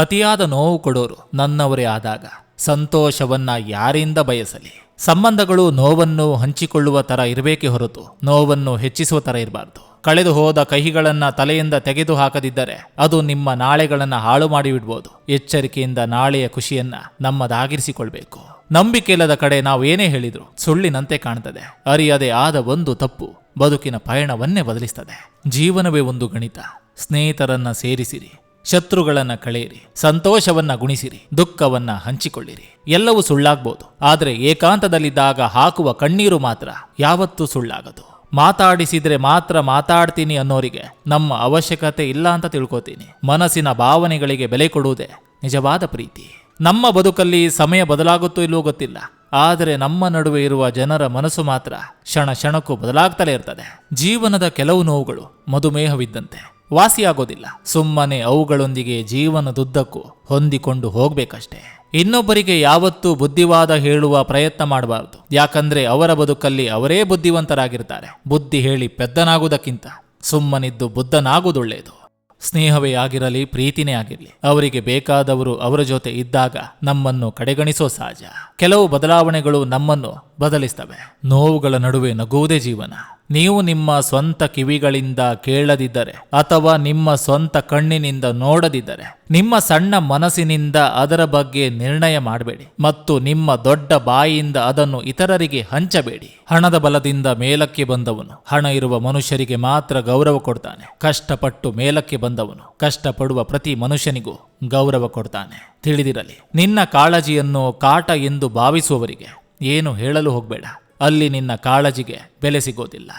ಅತಿಯಾದ ನೋವು ಕೊಡೋರು ನನ್ನವರೇ ಆದಾಗ ಸಂತೋಷವನ್ನ ಯಾರಿಂದ ಬಯಸಲಿ? ಸಂಬಂಧಗಳು ನೋವನ್ನು ಹಂಚಿಕೊಳ್ಳುವ ತರ ಇರಬೇಕೇ ಹೊರತು ನೋವನ್ನು ಹೆಚ್ಚಿಸುವ ತರ ಇರಬಾರ್ದು. ಕಳೆದು ಹೋದ ಕಹಿಗಳನ್ನು ತಲೆಯಿಂದ ತೆಗೆದು ಹಾಕದಿದ್ದರೆ ಅದು ನಿಮ್ಮ ನಾಳೆಗಳನ್ನು ಹಾಳು ಮಾಡಿಬಿಡ್ಬೋದು. ಎಚ್ಚರಿಕೆಯಿಂದ ನಾಳೆಯ ಖುಷಿಯನ್ನು ನಮ್ಮದಾಗಿರಿಸಿಕೊಳ್ಬೇಕು. ನಂಬಿಕೆಯಿಲ್ಲದ ಕಡೆ ನಾವು ಏನೇ ಹೇಳಿದ್ರು ಸುಳ್ಳಿನಂತೆ ಕಾಣ್ತದೆ. ಅರಿಯದೆ ಆದ ಒಂದು ತಪ್ಪು ಬದುಕಿನ ಪಯಣವನ್ನೇ ಬದಲಿಸ್ತದೆ. ಜೀವನವೇ ಒಂದು ಗಣಿತ. ಸ್ನೇಹಿತರನ್ನ ಸೇರಿಸಿರಿ. ಶತ್ರುಗಳನ್ನ ಕಳೆಯಿರಿ, ಸಂತೋಷವನ್ನ ಗುಣಿಸಿರಿ, ದುಃಖವನ್ನ ಹಂಚಿಕೊಳ್ಳಿರಿ. ಎಲ್ಲವೂ ಸುಳ್ಳಾಗ್ಬೋದು. ಆದರೆ ಏಕಾಂತದಲ್ಲಿದ್ದಾಗ ಹಾಕುವ ಕಣ್ಣೀರು ಮಾತ್ರ ಯಾವತ್ತೂ ಸುಳ್ಳಾಗದು. ಮಾತಾಡಿಸಿದ್ರೆ ಮಾತ್ರ ಮಾತಾಡ್ತೀನಿ ಅನ್ನೋರಿಗೆ ನಮ್ಮ ಅವಶ್ಯಕತೆ ಇಲ್ಲ ಅಂತ ತಿಳ್ಕೊತೀನಿ. ಮನಸ್ಸಿನ ಭಾವನೆಗಳಿಗೆ ಬೆಲೆ ಕೊಡುವುದೇ ನಿಜವಾದ ಪ್ರೀತಿ. ನಮ್ಮ ಬದುಕಲ್ಲಿ ಸಮಯ ಬದಲಾಗುತ್ತೋ ಇಲ್ವೋ ಗೊತ್ತಿಲ್ಲ. ಆದರೆ ನಮ್ಮ ನಡುವೆ ಇರುವ ಜನರ ಮನಸ್ಸು ಮಾತ್ರ ಕ್ಷಣ ಕ್ಷಣಕ್ಕೂ ಬದಲಾಗ್ತಲೇ ಇರ್ತದೆ. ಜೀವನದ ಕೆಲವು ನೋವುಗಳು ಮಧುಮೇಹವಿದ್ದಂತೆ. ವಾಸಿಯಾಗೋದಿಲ್ಲ. ಸುಮ್ಮನೆ ಅವುಗಳೊಂದಿಗೆ ಜೀವನದುದ್ದಕ್ಕೂ ಹೊಂದಿಕೊಂಡು ಹೋಗ್ಬೇಕಷ್ಟೇ. ಇನ್ನೊಬ್ಬರಿಗೆ ಯಾವತ್ತೂ ಬುದ್ಧಿವಾದ ಹೇಳುವ ಪ್ರಯತ್ನ ಮಾಡಬಾರದು. ಯಾಕಂದ್ರೆ ಅವರ ಬದುಕಲ್ಲಿ ಅವರೇ ಬುದ್ಧಿವಂತರಾಗಿರ್ತಾರೆ. ಬುದ್ಧಿ ಹೇಳಿ ಪೆದ್ದನಾಗುವುದಕ್ಕಿಂತ ಸುಮ್ಮನಿದ್ದು ಬುದ್ಧನಾಗುವುದೊಳ್ಳೆಯದು. ಸ್ನೇಹವೇ ಆಗಿರಲಿ, ಪ್ರೀತಿನೇ ಆಗಿರಲಿ, ಅವರಿಗೆ ಬೇಕಾದವರು ಅವರ ಜೊತೆ ಇದ್ದಾಗ ನಮ್ಮನ್ನು ಕಡೆಗಣಿಸೋ ಸಹಜ. ಕೆಲವು ಬದಲಾವಣೆಗಳು ನಮ್ಮನ್ನು ಬದಲಿಸ್ತವೆ. ನೋವುಗಳ ನಡುವೆ ನಗುವುದೇ ಜೀವನ. ನೀವು ನಿಮ್ಮ ಸ್ವಂತ ಕಿವಿಗಳಿಂದ ಕೇಳದಿದ್ದರೆ ಅಥವಾ ನಿಮ್ಮ ಸ್ವಂತ ಕಣ್ಣಿನಿಂದ ನೋಡದಿದ್ದರೆ ನಿಮ್ಮ ಸಣ್ಣ ಮನಸ್ಸಿನಿಂದ ಅದರ ಬಗ್ಗೆ ನಿರ್ಣಯ ಮಾಡಬೇಡಿ ಮತ್ತು ನಿಮ್ಮ ದೊಡ್ಡ ಬಾಯಿಯಿಂದ ಅದನ್ನು ಇತರರಿಗೆ ಹಂಚಬೇಡಿ. ಹಣದ ಬಲದಿಂದ ಮೇಲಕ್ಕೆ ಬಂದವನು. ಹಣ ಇರುವ ಮನುಷ್ಯರಿಗೆ ಮಾತ್ರ ಗೌರವ ಕೊಡ್ತಾನೆ. ಕಷ್ಟಪಟ್ಟು ಮೇಲಕ್ಕೆ ಬಂದವನು. ಕಷ್ಟಪಡುವ ಪ್ರತಿ ಮನುಷ್ಯನಿಗೂ ಗೌರವ ಕೊಡ್ತಾನೆ. ತಿಳಿದಿರಲಿ, ನಿನ್ನ ಕಾಳಜಿಯನ್ನು ಕಾಟ ಎಂದು ಭಾವಿಸುವವರಿಗೆ ಏನು ಹೇಳಲು ಹೋಗಬೇಡ. ಅಲ್ಲಿ ನಿನ್ನ ಕಾಳಜಿಗೆ ಬೆಲೆ ಸಿಗೋದಿಲ್ಲ.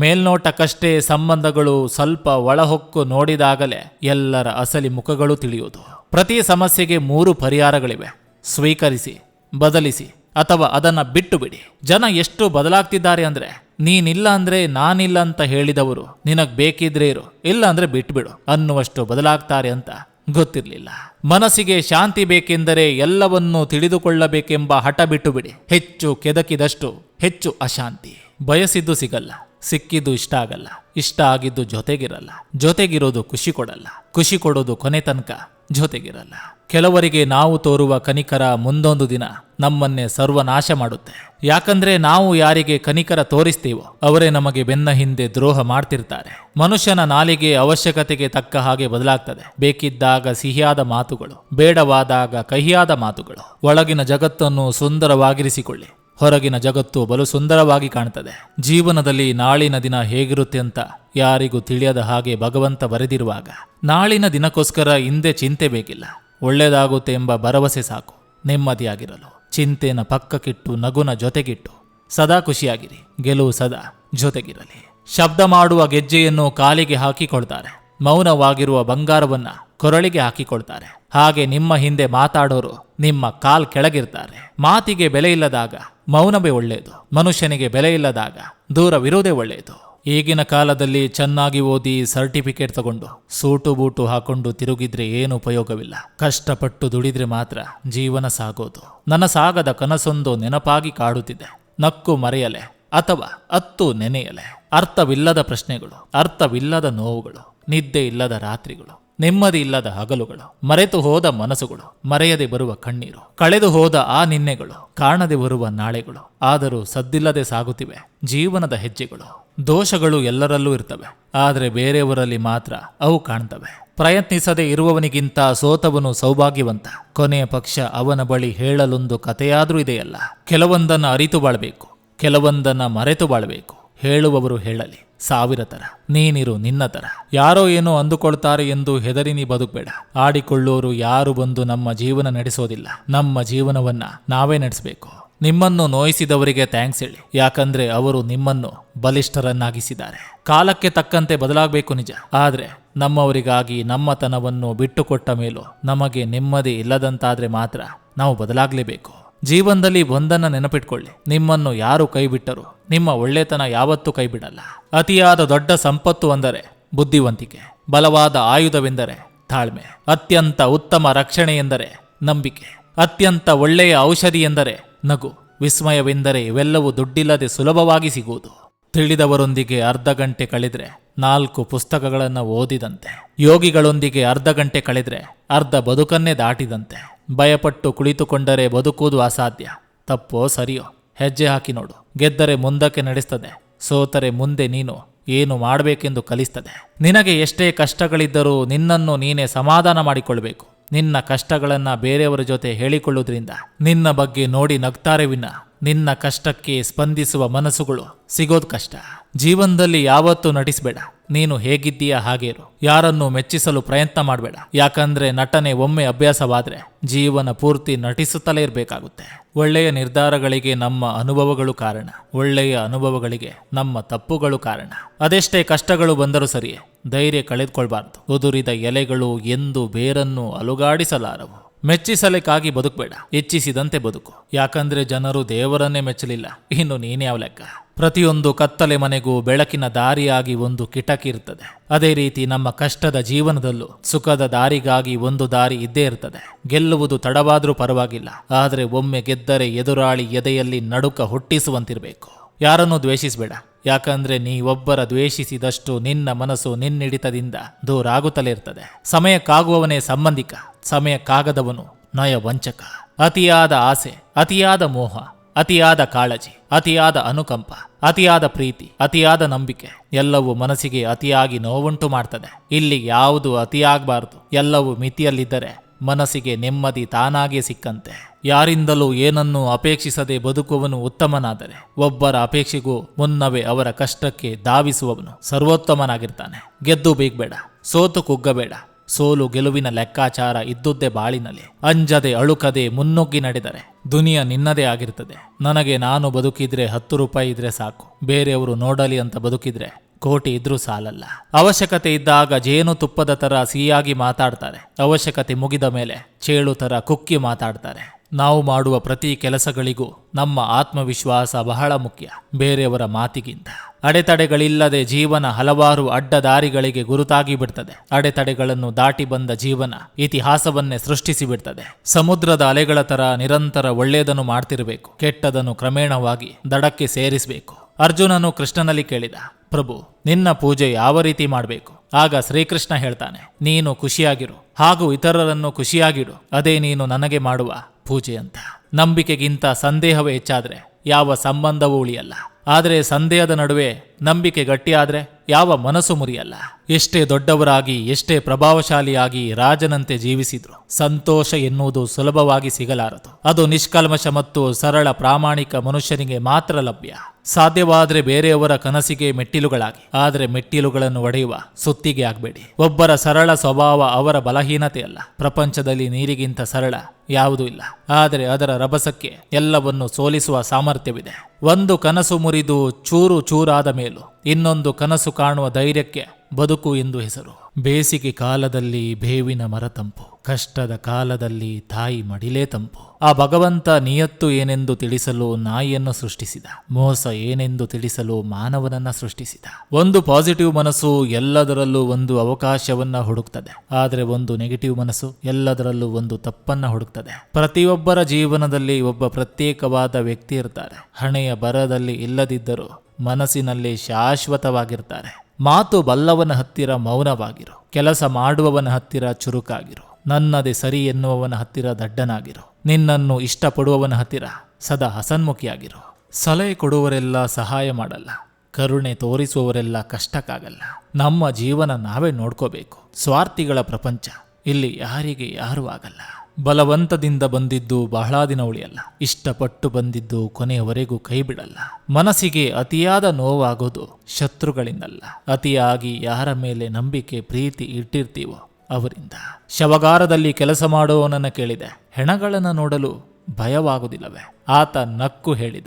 ಮೇಲ್ನೋಟಕ್ಕಷ್ಟೇ ಸಂಬಂಧಗಳು ಸ್ವಲ್ಪ ಒಳಹೊಕ್ಕು ನೋಡಿದಾಗಲೇ ಎಲ್ಲರ ಅಸಲಿ ಮುಖಗಳು ತಿಳಿಯುವುದು. ಪ್ರತಿ ಸಮಸ್ಯೆಗೆ ಮೂರು ಪರಿಹಾರಗಳಿವೆ. ಸ್ವೀಕರಿಸಿ, ಬದಲಿಸಿ ಅಥವಾ ಅದನ್ನು ಬಿಟ್ಟು ಬಿಡಿ ಜನ ಎಷ್ಟು ಬದಲಾಗ್ತಿದ್ದಾರೆ ಅಂದರೆ, ನೀನಿಲ್ಲ ಅಂದರೆ ನಾನಿಲ್ಲ ಅಂತ ಹೇಳಿದವರು ನಿನಗೆ ಬೇಕಿದ್ರೆ ಇರು, ಇಲ್ಲ ಅಂದರೆ ಬಿಟ್ಟುಬಿಡು ಅನ್ನುವಷ್ಟು ಬದಲಾಗ್ತಾರೆ ಅಂತ ಗೊತ್ತಿರಲಿಲ್ಲ. ಮನಸ್ಸಿಗೆ ಶಾಂತಿ ಬೇಕೆಂದರೆ ಎಲ್ಲವನ್ನೂ ತಿಳಿದುಕೊಳ್ಳಬೇಕೆಂಬ ಹಠ ಬಿಟ್ಟು ಬಿಡಿ ಹೆಚ್ಚು ಕೆದಕಿದಷ್ಟು ಹೆಚ್ಚು ಅಶಾಂತಿ. ಬಯಸಿದ್ದು ಸಿಗಲ್ಲ, ಸಿಕ್ಕಿದ್ದು ಇಷ್ಟ ಆಗಲ್ಲ, ಇಷ್ಟ ಆಗಿದ್ದು ಜೊತೆಗಿರಲ್ಲ. ಜೊತೆಗಿರೋದು ಖುಷಿ ಕೊಡಲ್ಲ, ಖುಷಿ ಕೊಡೋದು ಕೊನೆ ತನಕ ಜೊತೆಗಿರಲ್ಲ. ಕೆಲವರಿಗೆ ನಾವು ತೋರುವ ಕನಿಕರ ಮುಂದೊಂದು ದಿನ ನಮ್ಮನ್ನೇ ಸರ್ವನಾಶ ಮಾಡುತ್ತೆ. ಯಾಕಂದ್ರೆ ನಾವು ಯಾರಿಗೆ ಕನಿಕರ ತೋರಿಸ್ತೀವೋ, ಅವರೇ ನಮಗೆ ಬೆನ್ನ ಹಿಂದೆ ದ್ರೋಹ ಮಾಡ್ತಿರ್ತಾರೆ. ಮನುಷ್ಯನ ನಾಲಿಗೆ ಅವಶ್ಯಕತೆಗೆ ತಕ್ಕ ಹಾಗೆ ಬದಲಾಗ್ತದೆ. ಬೇಕಿದ್ದಾಗ ಸಿಹಿಯಾದ ಮಾತುಗಳು, ಬೇಡವಾದಾಗ ಕಹಿಯಾದ ಮಾತುಗಳು. ಒಳಗಿನ ಜಗತ್ತನ್ನು ಸುಂದರವಾಗಿರಿಸಿಕೊಳ್ಳಿ. ಹೊರಗಿನ ಜಗತ್ತು ಬಲು ಸುಂದರವಾಗಿ ಕಾಣುತ್ತದೆ ಜೀವನದಲ್ಲಿ ನಾಳಿನ ದಿನ ಹೇಗಿರುತ್ತೆ ಅಂತ ಯಾರಿಗೂ ತಿಳಿಯದ ಹಾಗೆ ಭಗವಂತ ಬರೆದಿರುವಾಗ, ನಾಳಿನ ದಿನಕ್ಕೋಸ್ಕರ ಹಿಂದೆ ಚಿಂತೆ ಬೇಕಿಲ್ಲ. ಒಳ್ಳೆಯದಾಗುತ್ತೆ ಎಂಬ ಭರವಸೆ ಸಾಕು. ನೆಮ್ಮದಿಯಾಗಿರಲು. ಚಿಂತೆನ ಪಕ್ಕಕ್ಕಿಟ್ಟು, ನಗುನ ಜೊತೆಗಿಟ್ಟು. ಸದಾ ಖುಷಿಯಾಗಿರಿ. ಗೆಲುವು ಸದಾ ಜೊತೆಗಿರಲಿ. ಶಬ್ದ ಮಾಡುವ ಗೆಜ್ಜೆಯನ್ನು ಕಾಲಿಗೆ ಹಾಕಿಕೊಳ್ತಾರೆ. ಮೌನವಾಗಿರುವ ಬಂಗಾರವನ್ನ ಕೊರಳಿಗೆ ಹಾಕಿಕೊಳ್ತಾರೆ. ಹಾಗೆ ನಿಮ್ಮ ಹಿಂದೆ ಮಾತಾಡೋರು ನಿಮ್ಮ ಕಾಲ್ ಕೆಳಗಿರ್ತಾರೆ. ಮಾತಿಗೆ ಬೆಲೆ ಇಲ್ಲದಾಗ ಮೌನವೇ ಒಳ್ಳೆಯದು. ಮನುಷ್ಯನಿಗೆ ಬೆಲೆ ಇಲ್ಲದಾಗ ದೂರವಿರುವುದೇ ಒಳ್ಳೆಯದು. ಈಗಿನ ಕಾಲದಲ್ಲಿ ಚೆನ್ನಾಗಿ ಓದಿ ಸರ್ಟಿಫಿಕೇಟ್ ತಗೊಂಡು ಸೂಟು ಬೂಟು ಹಾಕೊಂಡು ತಿರುಗಿದ್ರೆ ಏನು ಉಪಯೋಗವಿಲ್ಲ. ಕಷ್ಟಪಟ್ಟು ದುಡಿದ್ರೆ ಮಾತ್ರ ಜೀವನ ಸಾಗೋದು. ನನ್ನ ಸಾಗದ ಕನಸೊಂದು ನೆನಪಾಗಿ ಕಾಡುತ್ತಿದೆ. ನಕ್ಕು ಮರೆಯಲೆ ಅಥವಾ ಅತ್ತು ನೆನೆಯಲೆ. ಅರ್ಥವಿಲ್ಲದ ಪ್ರಶ್ನೆಗಳು, ಅರ್ಥವಿಲ್ಲದ ನೋವುಗಳು, ನಿದ್ದೆ ಇಲ್ಲದ ರಾತ್ರಿಗಳು. ನೆಮ್ಮದಿ ಇಲ್ಲದ ಹಗಲುಗಳು, ಮರೆತು ಹೋದ ಮನಸ್ಸುಗಳು, ಮರೆಯದೆ ಬರುವ ಕಣ್ಣೀರು, ಕಳೆದು ಹೋದ ಆ ನಿನ್ನೆಗಳು, ಕಾಣದೆ ಬರುವ ನಾಳೆಗಳು, ಆದರೂ ಸದ್ದಿಲ್ಲದೆ ಸಾಗುತ್ತಿವೆ ಜೀವನದ ಹೆಜ್ಜೆಗಳು. ದೋಷಗಳು ಎಲ್ಲರಲ್ಲೂ ಇರ್ತವೆ, ಆದರೆ ಬೇರೆಯವರಲ್ಲಿ ಮಾತ್ರ ಅವು ಕಾಣ್ತವೆ. ಪ್ರಯತ್ನಿಸದೆ ಇರುವವನಿಗಿಂತ ಸೋತವನು ಸೌಭಾಗ್ಯವಂತ. ಕೊನೆಯ ಪಕ್ಷ ಅವನ ಬಳಿ ಹೇಳಲೊಂದು ಕಥೆಯಾದರೂ ಇದೆಯಲ್ಲ. ಕೆಲವೊಂದನ್ನು ಅರಿತು ಬಾಳ್ಬೇಕು, ಕೆಲವೊಂದನ್ನು ಮರೆತು ಬಾಳ್ಬೇಕು, ಹೇಳುವವರು ಹೇಳಲಿ. ಸಾವಿರ ತರ ನೀನಿರು ನಿನ್ನ ತರ ಯಾರೋ ಏನೋ ಅಂದುಕೊಳ್ತಾರೆ ಎಂದು ಹೆದರಿ ನೀ ಬದುಕಬೇಡ. ಆಡಿಕೊಳ್ಳೋರು ಯಾರು ಬಂದು ನಮ್ಮ ಜೀವನ ನಡೆಸೋದಿಲ್ಲ. ನಮ್ಮ ಜೀವನವನ್ನ ನಾವೇ ನಡೆಸಬೇಕು. ನಿಮ್ಮನ್ನು ನೋಯಿಸಿದವರಿಗೆ ಥ್ಯಾಂಕ್ಸ್ ಹೇಳಿ. ಯಾಕಂದ್ರೆ ಅವರು ನಿಮ್ಮನ್ನು ಬಲಿಷ್ಠರನ್ನಾಗಿಸಿದ್ದಾರೆ. ಕಾಲಕ್ಕೆ ತಕ್ಕಂತೆ ಬದಲಾಗಬೇಕು ನಿಜ. ಆದರೆ ನಮ್ಮವರಿಗಾಗಿ ನಮ್ಮತನವನ್ನು ಬಿಟ್ಟುಕೊಟ್ಟ ಮೇಲೂ ನಮಗೆ ನೆಮ್ಮದಿ ಇಲ್ಲದಂತಾದ್ರೆ ಮಾತ್ರ ನಾವು ಬದಲಾಗಲೇಬೇಕು. ಜೀವನದಲ್ಲಿ ಒಂದನ್ನು ನೆನಪಿಟ್ಕೊಳ್ಳಿ. ನಿಮ್ಮನ್ನು ಯಾರು ಕೈಬಿಟ್ಟರು? ನಿಮ್ಮ ಒಳ್ಳೆತನ ಯಾವತ್ತೂ ಕೈಬಿಡಲ್ಲ. ಅತಿಯಾದ ದೊಡ್ಡ ಸಂಪತ್ತು ಅಂದರೆ ಬುದ್ಧಿವಂತಿಕೆ, ಬಲವಾದ ಆಯುಧವೆಂದರೆ ತಾಳ್ಮೆ, ಅತ್ಯಂತ ಉತ್ತಮ ರಕ್ಷಣೆ ಎಂದರೆ ನಂಬಿಕೆ, ಅತ್ಯಂತ ಒಳ್ಳೆಯ ಔಷಧಿ ಎಂದರೆ ನಗು, ವಿಸ್ಮಯವೆಂದರೆ ಇವೆಲ್ಲವೂ ದುಡ್ಡಿಲ್ಲದೆ ಸುಲಭವಾಗಿ ಸಿಗುವುದು. ತಿಳಿದವರೊಂದಿಗೆ ಅರ್ಧ ಗಂಟೆ ಕಳೆದ್ರೆ ನಾಲ್ಕು ಪುಸ್ತಕಗಳನ್ನು ಓದಿದಂತೆ, ಯೋಗಿಗಳೊಂದಿಗೆ ಅರ್ಧ ಗಂಟೆ ಕಳೆದ್ರೆ ಅರ್ಧ ಬದುಕನ್ನೇ ದಾಟಿದಂತೆ. ಭಯಪಟ್ಟು ಕುಳಿತುಕೊಂಡರೆ ಬದುಕುವುದು ಅಸಾಧ್ಯ. ತಪ್ಪೋ ಸರಿಯೋ? ಹೆಜ್ಜೆ ಹಾಕಿ ನೋಡು. ಗೆದ್ದರೆ ಮುಂದಕ್ಕೆ ನಡೆಸ್ತದೆ. ಸೋತರೆ ಮುಂದೆ ನೀನು ಏನು ಮಾಡಬೇಕೆಂದು ಕಲಿಸ್ತದೆ. ನಿನಗೆ ಎಷ್ಟೇ ಕಷ್ಟಗಳಿದ್ದರೂ ನಿನ್ನನ್ನು ನೀನೇ ಸಮಾಧಾನ ಮಾಡಿಕೊಳ್ಬೇಕು. ನಿನ್ನ ಕಷ್ಟಗಳನ್ನು ಬೇರೆಯವರ ಜೊತೆ ಹೇಳಿಕೊಳ್ಳುವುದರಿಂದ ನಿನ್ನ ಬಗ್ಗೆ ನೋಡಿ ನಗ್ತಾರೆ ವಿನ. ನಿನ್ನ ಕಷ್ಟಕ್ಕೆ ಸ್ಪಂದಿಸುವ ಮನಸ್ಸುಗಳು ಸಿಗೋದು ಕಷ್ಟ. ಜೀವನದಲ್ಲಿ ಯಾವತ್ತೂ ನಟಿಸಬೇಡ. ನೀನು ಹೇಗಿದ್ದೀಯಾ ಹಾಗೇರು. ಯಾರನ್ನು ಮೆಚ್ಚಿಸಲು ಪ್ರಯತ್ನ ಮಾಡಬೇಡ. ಯಾಕಂದ್ರೆ ನಟನೆ ಒಮ್ಮೆ ಅಭ್ಯಾಸವಾದ್ರೆ ಜೀವನ ಪೂರ್ತಿ ನಟಿಸುತ್ತಲೇ ಇರಬೇಕಾಗುತ್ತೆ. ಒಳ್ಳೆಯ ನಿರ್ಧಾರಗಳಿಗೆ ನಮ್ಮ ಅನುಭವಗಳು ಕಾರಣ. ಒಳ್ಳೆಯ ಅನುಭವಗಳಿಗೆ ನಮ್ಮ ತಪ್ಪುಗಳು ಕಾರಣ. ಅದೆಷ್ಟೇ ಕಷ್ಟಗಳು ಬಂದರೂ ಸರಿಯೇ, ಧೈರ್ಯ ಕಳೆದುಕೊಳ್ಬಾರ್ದು. ಉದುರಿದ ಎಲೆಗಳು ಎಂದು ಬೇರನ್ನು ಅಲುಗಾಡಿಸಲಾರವು. ಮೆಚ್ಚಿಸಲಿಕ್ಕಾಗಿ ಬದುಕಬೇಡ. ಹೆಚ್ಚಿಸಿದಂತೆ ಬದುಕು. ಯಾಕಂದ್ರೆ ಜನರು ದೇವರನ್ನೇ ಮೆಚ್ಚಲಿಲ್ಲ. ಇನ್ನು ನೀನ್ಯಾವ ಲೆಕ್ಕ. ಪ್ರತಿಯೊಂದು ಕತ್ತಲೆ ಮನೆಗೂ ಬೆಳಕಿನ ದಾರಿಯಾಗಿ ಒಂದು ಕಿಟಕಿ ಇರ್ತದೆ. ಅದೇ ರೀತಿ ನಮ್ಮ ಕಷ್ಟದ ಜೀವನದಲ್ಲೂ ಸುಖದ ದಾರಿಗಾಗಿ ಒಂದು ದಾರಿ ಇದ್ದೇ ಇರ್ತದೆ. ಗೆಲ್ಲುವುದು ತಡವಾದರೂ ಪರವಾಗಿಲ್ಲ. ಆದರೆ ಒಮ್ಮೆ ಗೆದ್ದರೆ ಎದುರಾಳಿ ಎದೆಯಲ್ಲಿ ನಡುಕ ಹುಟ್ಟಿಸುವಂತಿರಬೇಕು. ಯಾರನ್ನೂ ದ್ವೇಷಿಸಬೇಡ. ಯಾಕಂದ್ರೆ ನೀ ಒಬ್ಬರ ದ್ವೇಷಿಸಿದಷ್ಟು ನಿನ್ನ ಮನಸ್ಸು ನಿನ್ನಿಡಿತದಿಂದ ದೂರ ಆಗುತ್ತಲೇ ಇರ್ತದೆ. ಸಮಯಕ್ಕಾಗುವವನೇ ಸಂಬಂಧಿಕ, ಸಮಯಕ್ಕಾಗದವನು ನಯ ವಂಚಕ ಅತಿಯಾದ ಆಸೆ, ಅತಿಯಾದ ಮೋಹ, ಅತಿಯಾದ ಕಾಳಜಿ, ಅತಿಯಾದ ಅನುಕಂಪ, ಅತಿಯಾದ ಪ್ರೀತಿ, ಅತಿಯಾದ ನಂಬಿಕೆ ಎಲ್ಲವೂ ಮನಸ್ಸಿಗೆ ಅತಿಯಾಗಿ ನೋವುಂಟು ಮಾಡ್ತದೆ. ಇಲ್ಲಿ ಯಾವುದು ಅತಿಯಾಗಬಾರದು, ಎಲ್ಲವೂ ಮಿತಿಯಲ್ಲಿದ್ದರೆ ಮನಸ್ಸಿಗೆ ನೆಮ್ಮದಿ ತಾನಾಗೇ ಸಿಕ್ಕಂತೆ. ಯಾರಿಂದಲೂ ಏನನ್ನೂ ಅಪೇಕ್ಷಿಸದೆ ಬದುಕುವವನು ಉತ್ತಮನಾದರೆ ಒಬ್ಬರ ಅಪೇಕ್ಷೆಗೂ ಮುನ್ನವೇ ಅವರ ಕಷ್ಟಕ್ಕೆ ಧಾವಿಸುವವನು ಸರ್ವೋತ್ತಮನಾಗಿರ್ತಾನೆ. ಗೆದ್ದು ಬೀಗ್ಬೇಡ, ಸೋತು ಕುಗ್ಗಬೇಡ, ಸೋಲು ಗೆಲುವಿನ ಲೆಕ್ಕಾಚಾರ ಇದ್ದುದೇ ಬಾಳಿನಲ್ಲಿ, ಅಂಜದೆ ಅಳುಕದೆ ಮುನ್ನುಗ್ಗಿ ನಡೆದರೆ ದುನಿಯ ನಿನ್ನದೇ ಆಗಿರ್ತದೆ. ನನಗೆ ನಾನು ಬದುಕಿದ್ರೆ ಹತ್ತು ರೂಪಾಯಿ ಇದ್ರೆ ಸಾಕು, ಬೇರೆಯವರು ನೋಡಲಿ ಅಂತ ಬದುಕಿದ್ರೆ ಕೋಟಿ ಇದ್ರೂ ಸಾಲಲ್ಲ. ಅವಶ್ಯಕತೆ ಇದ್ದಾಗ ಜೇನು ತುಪ್ಪದ ತರ ಸಿಹಿಯಾಗಿ ಮಾತಾಡ್ತಾರೆ, ಅವಶ್ಯಕತೆ ಮುಗಿದ ಮೇಲೆ ಚೇಳು ತರ ಕುಕ್ಕಿ ಮಾತಾಡ್ತಾರೆ. ನಾವು ಮಾಡುವ ಪ್ರತಿ ಕೆಲಸಗಳಿಗೂ ನಮ್ಮ ಆತ್ಮವಿಶ್ವಾಸ ಬಹಳ ಮುಖ್ಯ. ಬೇರೆಯವರ ಮಾತಿಗಿಂತ. ಅಡೆತಡೆಗಳಿಲ್ಲದೆ ಜೀವನ ಹಲವಾರು ಅಡ್ಡದಾರಿಗಳಿಗೆ ಗುರುತಾಗಿ ಬಿಡ್ತದೆ. ಅಡೆತಡೆಗಳನ್ನು ದಾಟಿ ಬಂದ ಜೀವನ ಇತಿಹಾಸವನ್ನೇ ಸೃಷ್ಟಿಸಿ ಬಿಡ್ತದೆ. ಸಮುದ್ರದ ಅಲೆಗಳ ತರ ನಿರಂತರ ಒಳ್ಳೆಯದನ್ನು ಮಾಡ್ತಿರಬೇಕು. ಕೆಟ್ಟದನ್ನು ಕ್ರಮೇಣವಾಗಿ ದಡಕ್ಕೆ ಸೇರಿಸಬೇಕು. ಅರ್ಜುನನು ಕೃಷ್ಣನಲ್ಲಿ ಕೇಳಿದ, ಪ್ರಭು, ನಿನ್ನ ಪೂಜೆ ಯಾವ ರೀತಿ ಮಾಡಬೇಕು? ಆಗ ಶ್ರೀಕೃಷ್ಣ ಹೇಳ್ತಾನೆ, ನೀನು ಖುಷಿಯಾಗಿರು, ಹಾಗೂ ಇತರರನ್ನು ಖುಷಿಯಾಗಿಡು, ಅದೇ ನೀನು ನನಗೆ ಮಾಡುವ ಪೂಜೆ ಅಂತ. ನಂಬಿಕೆಗಿಂತ ಸಂದೇಹವೇ ಹೆಚ್ಚಾದರೆ ಯಾವ ಸಂಬಂಧವೂ ಉಳಿಯಲ್ಲ. ಆದರೆ ಸಂದೇಹದ ನಡುವೆ ನಂಬಿಕೆ ಗಟ್ಟಿಯಾದ್ರೆ ಯಾವ ಮನಸ್ಸು ಮುರಿಯಲ್ಲ. ಎಷ್ಟೇ ದೊಡ್ಡವರಾಗಿ, ಎಷ್ಟೇ ಪ್ರಭಾವಶಾಲಿಯಾಗಿ ರಾಜನಂತೆ ಜೀವಿಸಿದ್ರು. ಸಂತೋಷ ಎನ್ನುವುದು ಸುಲಭವಾಗಿ ಸಿಗಲಾರದು. ಅದು ನಿಷ್ಕಲ್ಮಶ ಮತ್ತು ಸರಳ ಪ್ರಾಮಾಣಿಕ ಮನುಷ್ಯನಿಗೆ ಮಾತ್ರ ಲಭ್ಯ. ಸಾಧ್ಯವಾದ್ರೆ ಬೇರೆಯವರ ಕನಸಿಗೆ ಮೆಟ್ಟಿಲುಗಳಾಗಿ. ಆದರೆ ಮೆಟ್ಟಿಲುಗಳನ್ನು ಒಡೆಯುವ ಸುತ್ತಿಗೆ ಆಗಬೇಡಿ. ಒಬ್ಬರ ಸರಳ ಸ್ವಭಾವ ಅವರ ಬಲಹೀನತೆಯಲ್ಲ. ಪ್ರಪಂಚದಲ್ಲಿ ನೀರಿಗಿಂತ ಸರಳ ಯಾವುದೂ ಇಲ್ಲ. ಆದರೆ ಅದರ ರಭಸಕ್ಕೆ ಎಲ್ಲವನ್ನು ಸೋಲಿಸುವ ಸಾಮರ್ಥ್ಯವಿದೆ. ಒಂದು ಕನಸು ಮುರಿದು ಚೂರು ಚೂರಾದ ಮೇಲೂ ಇನ್ನೊಂದು ಕನಸು ಕಾಣುವ ಧೈರ್ಯಕ್ಕೆ ಬದುಕು ಎಂದು ಹೆಸರು. ಬೇಸಿಗೆ ಕಾಲದಲ್ಲಿ ಬೇವಿನ ಮರ ತಂಪು, ಕಷ್ಟದ ಕಾಲದಲ್ಲಿ ತಾಯಿ ಮಡಿಲೇ ತಂಪು. ಆ ಭಗವಂತ ನಿಯತ್ತು ಏನೆಂದು ತಿಳಿಸಲು ನಾಯಿಯನ್ನು ಸೃಷ್ಟಿಸಿದ, ಮೋಸ ಏನೆಂದು ತಿಳಿಸಲು ಮಾನವನನ್ನ ಸೃಷ್ಟಿಸಿದ. ಒಂದು ಪಾಸಿಟಿವ್ ಮನಸ್ಸು ಎಲ್ಲದರಲ್ಲೂ ಒಂದು ಅವಕಾಶವನ್ನ ಹುಡುಕ್ತದೆ. ಆದರೆ ಒಂದು ನೆಗೆಟಿವ್ ಮನಸ್ಸು ಎಲ್ಲದರಲ್ಲೂ ಒಂದು ತಪ್ಪನ್ನ ಹುಡುಕ್ತದೆ. ಪ್ರತಿಯೊಬ್ಬರ ಜೀವನದಲ್ಲಿ ಒಬ್ಬ ಪ್ರತ್ಯೇಕವಾದ ವ್ಯಕ್ತಿ ಇರ್ತಾರೆ. ಹಣೆಯ ಬರದಲ್ಲಿ ಇಲ್ಲದಿದ್ದರೂ ಮನಸ್ಸಿನಲ್ಲಿ ಶಾಶ್ವತವಾಗಿರ್ತಾರೆ. ಮಾತು ಬಲ್ಲವನ ಹತ್ತಿರ ಮೌನವಾಗಿರು. ಕೆಲಸ ಮಾಡುವವನ ಹತ್ತಿರ ಚುರುಕಾಗಿರು. ನನ್ನದೇ ಸರಿ ಎನ್ನುವವನ ಹತ್ತಿರ ದಡ್ಡನಾಗಿರು. ನಿನ್ನನ್ನು ಇಷ್ಟಪಡುವವನ ಹತ್ತಿರ ಸದಾ ಹಸನ್ಮುಖಿಯಾಗಿರು ಸಲಹೆ ಕೊಡುವರೆಲ್ಲ ಸಹಾಯ ಮಾಡಲ್ಲ. ಕರುಣೆ ತೋರಿಸುವವರೆಲ್ಲ ಕಷ್ಟಕ್ಕಾಗಲ್ಲ. ನಮ್ಮ ಜೀವನ ನಾವೇ ನೋಡ್ಕೋಬೇಕು. ಸ್ವಾರ್ಥಿಗಳ ಪ್ರಪಂಚ. ಇಲ್ಲಿ ಯಾರಿಗೆ ಯಾರೂ ಆಗಲ್ಲ. ಬಲವಂತದಿಂದ ಬಂದಿದ್ದು ಬಹಳ ದಿನ ಉಳಿಯಲ್ಲ. ಇಷ್ಟಪಟ್ಟು ಬಂದಿದ್ದು ಕೊನೆಯವರೆಗೂ ಕೈ ಬಿಡಲ್ಲ. ಮನಸ್ಸಿಗೆ ಅತಿಯಾದ ನೋವಾಗೋದು ಶತ್ರುಗಳಿಂದಲ್ಲ. ಅತಿಯಾಗಿ ಯಾರ ಮೇಲೆ ನಂಬಿಕೆ, ಪ್ರೀತಿ ಇಟ್ಟಿರ್ತೀವೋ ಅವರಿಂದ. ಶವಗಾರದಲ್ಲಿ ಕೆಲಸ ಮಾಡುವವನನ್ನು ಕೇಳಿದೆ. ಹೆಣಗಳನ್ನು ನೋಡಲು ಭಯವಾಗುವುದಿಲ್ಲವೇ? ಆತ ನಕ್ಕು ಹೇಳಿದ.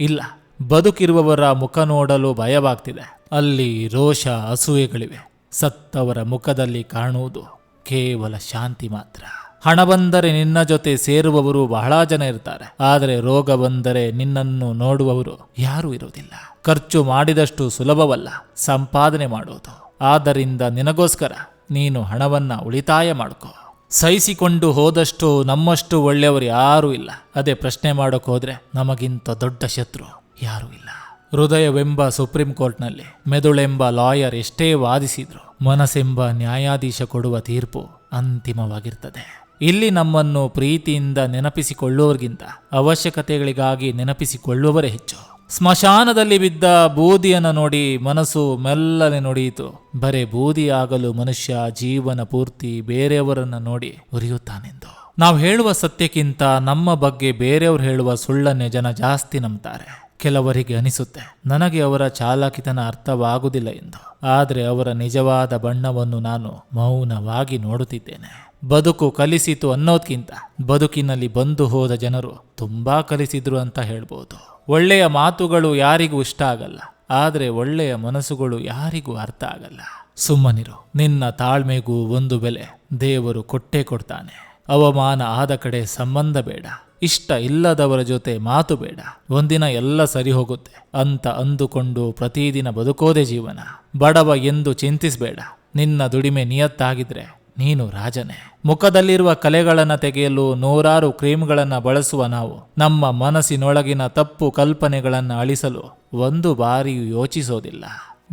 ಇಲ್ಲ, ಬದುಕಿರುವವರ ಮುಖ ನೋಡಲು ಭಯವಾಗ್ತಿದೆ. ಅಲ್ಲಿ ರೋಷ ಅಸೂಯೆಗಳಿವೆ. ಸತ್ತವರ ಮುಖದಲ್ಲಿ ಕಾಣುವುದು ಕೇವಲ ಶಾಂತಿ ಮಾತ್ರ. ಹಣ ಬಂದರೆ ನಿನ್ನ ಜೊತೆ ಸೇರುವವರು ಬಹಳ ಜನ ಇರ್ತಾರೆ. ಆದರೆ ರೋಗ ಬಂದರೆ ನಿನ್ನನ್ನು ನೋಡುವವರು ಯಾರೂ ಇರುವುದಿಲ್ಲ. ಖರ್ಚು ಮಾಡಿದಷ್ಟು ಸುಲಭವಲ್ಲ, ಸಂಪಾದನೆ ಮಾಡುವುದು ಆದ್ದರಿಂದ ನಿನಗೋಸ್ಕರ ನೀನು ಹಣವನ್ನ ಉಳಿತಾಯ ಮಾಡ್ಕೋ. ಸಹಿಸಿಕೊಂಡು ಹೋದಷ್ಟು ನಮ್ಮಷ್ಟು ಒಳ್ಳೆಯವರು ಯಾರೂ ಇಲ್ಲ. ಅದೇ ಪ್ರಶ್ನೆ ಮಾಡೋಕೆ ಹೋದ್ರೆ ನಮಗಿಂತ ದೊಡ್ಡ ಶತ್ರು ಯಾರೂ ಇಲ್ಲ. ಹೃದಯವೆಂಬ ಸುಪ್ರೀಂ ಕೋರ್ಟ್ನಲ್ಲಿ ಮೆದುಳೆಂಬ ಲಾಯರ್ ಎಷ್ಟೇ ವಾದಿಸಿದ್ರು ಮನಸ್ಸೆಂಬ ನ್ಯಾಯಾಧೀಶ ಕೊಡುವ ತೀರ್ಪು ಅಂತಿಮವಾಗಿರ್ತದೆ. ಇಲ್ಲಿ ನಮ್ಮನ್ನು ಪ್ರೀತಿಯಿಂದ ನೆನಪಿಸಿಕೊಳ್ಳುವವರಿಗಿಂತ ಅವಶ್ಯಕತೆಗಳಿಗಾಗಿ ನೆನಪಿಸಿಕೊಳ್ಳುವವರೇ ಹೆಚ್ಚು. ಸ್ಮಶಾನದಲ್ಲಿ ಬಿದ್ದ ಬೂದಿಯನ್ನು ನೋಡಿ ಮನಸ್ಸು ಮೆಲ್ಲನೆ ನುಡಿಯಿತು. ಬರೇ ಬೂದಿಯಾಗಲು ಮನುಷ್ಯ ಜೀವನ ಪೂರ್ತಿ ಬೇರೆಯವರನ್ನ ನೋಡಿ ಉರಿಯುತ್ತಾನೆಂದು. ನಾವು ಹೇಳುವ ಸತ್ಯಕ್ಕಿಂತ ನಮ್ಮ ಬಗ್ಗೆ ಬೇರೆಯವರು ಹೇಳುವ ಸುಳ್ಳನ್ನೇ ಜನ ಜಾಸ್ತಿ ನಂಬ್ತಾರೆ. ಕೆಲವರಿಗೆ ಅನಿಸುತ್ತೆ, ನನಗೆ ಅವರ ಚಾಲಕಿತನ ಅರ್ಥವಾಗುವುದಿಲ್ಲ ಎಂದು. ಆದರೆ ಅವರ ನಿಜವಾದ ಬಣ್ಣವನ್ನು ನಾನು ಮೌನವಾಗಿ ನೋಡುತ್ತಿದ್ದೇನೆ. ಬದುಕು ಕಲಿಸಿತು ಅನ್ನೋದ್ಕಿಂತ ಬದುಕಿನಲ್ಲಿ ಬಂದು ಹೋದ ಜನರು ತುಂಬಾ ಕಲಿಸಿದ್ರು ಅಂತ ಹೇಳ್ಬೋದು. ಒಳ್ಳೆಯ ಮಾತುಗಳು ಯಾರಿಗೂ ಇಷ್ಟ ಆಗಲ್ಲ, ಆದರೆ ಒಳ್ಳೆಯ ಮನಸ್ಸುಗಳು ಯಾರಿಗೂ ಅರ್ಥ ಆಗಲ್ಲ. ಸುಮ್ಮನಿರು, ನಿನ್ನ ತಾಳ್ಮೆಗೂ ಒಂದು ಬೆಲೆ, ದೇವರು ಕೊಟ್ಟೇ ಕೊಡ್ತಾನೆ. ಅವಮಾನ ಆದ ಕಡೆ ಸಂಬಂಧ ಬೇಡ, ಇಷ್ಟ ಇಲ್ಲದವರ ಜೊತೆ ಮಾತು ಬೇಡ, ಒಂದಿನ ಎಲ್ಲ ಸರಿ ಹೋಗುತ್ತೆ ಅಂತ ಅಂದುಕೊಂಡು ಪ್ರತಿದಿನ ಬದುಕೋದೇ ಜೀವನ. ಬಡವ ಎಂದು ಚಿಂತಿಸಬೇಡ, ನಿನ್ನ ದುಡಿಮೆ ನಿಯತ್ತಾಗಿದ್ರೆ ನೀನು ರಾಜನೇ. ಮುಖದಲ್ಲಿರುವ ಕಲೆಗಳನ್ನು ತೆಗೆಯಲು ನೂರಾರು ಕ್ರೀಮ್ಗಳನ್ನು ಬಳಸುವ ನಾವು. ನಮ್ಮ ಮನಸ್ಸಿನೊಳಗಿನ ತಪ್ಪು ಕಲ್ಪನೆಗಳನ್ನು ಅಳಿಸಲು ಒಂದು ಬಾರಿಯೂ ಯೋಚಿಸೋದಿಲ್ಲ.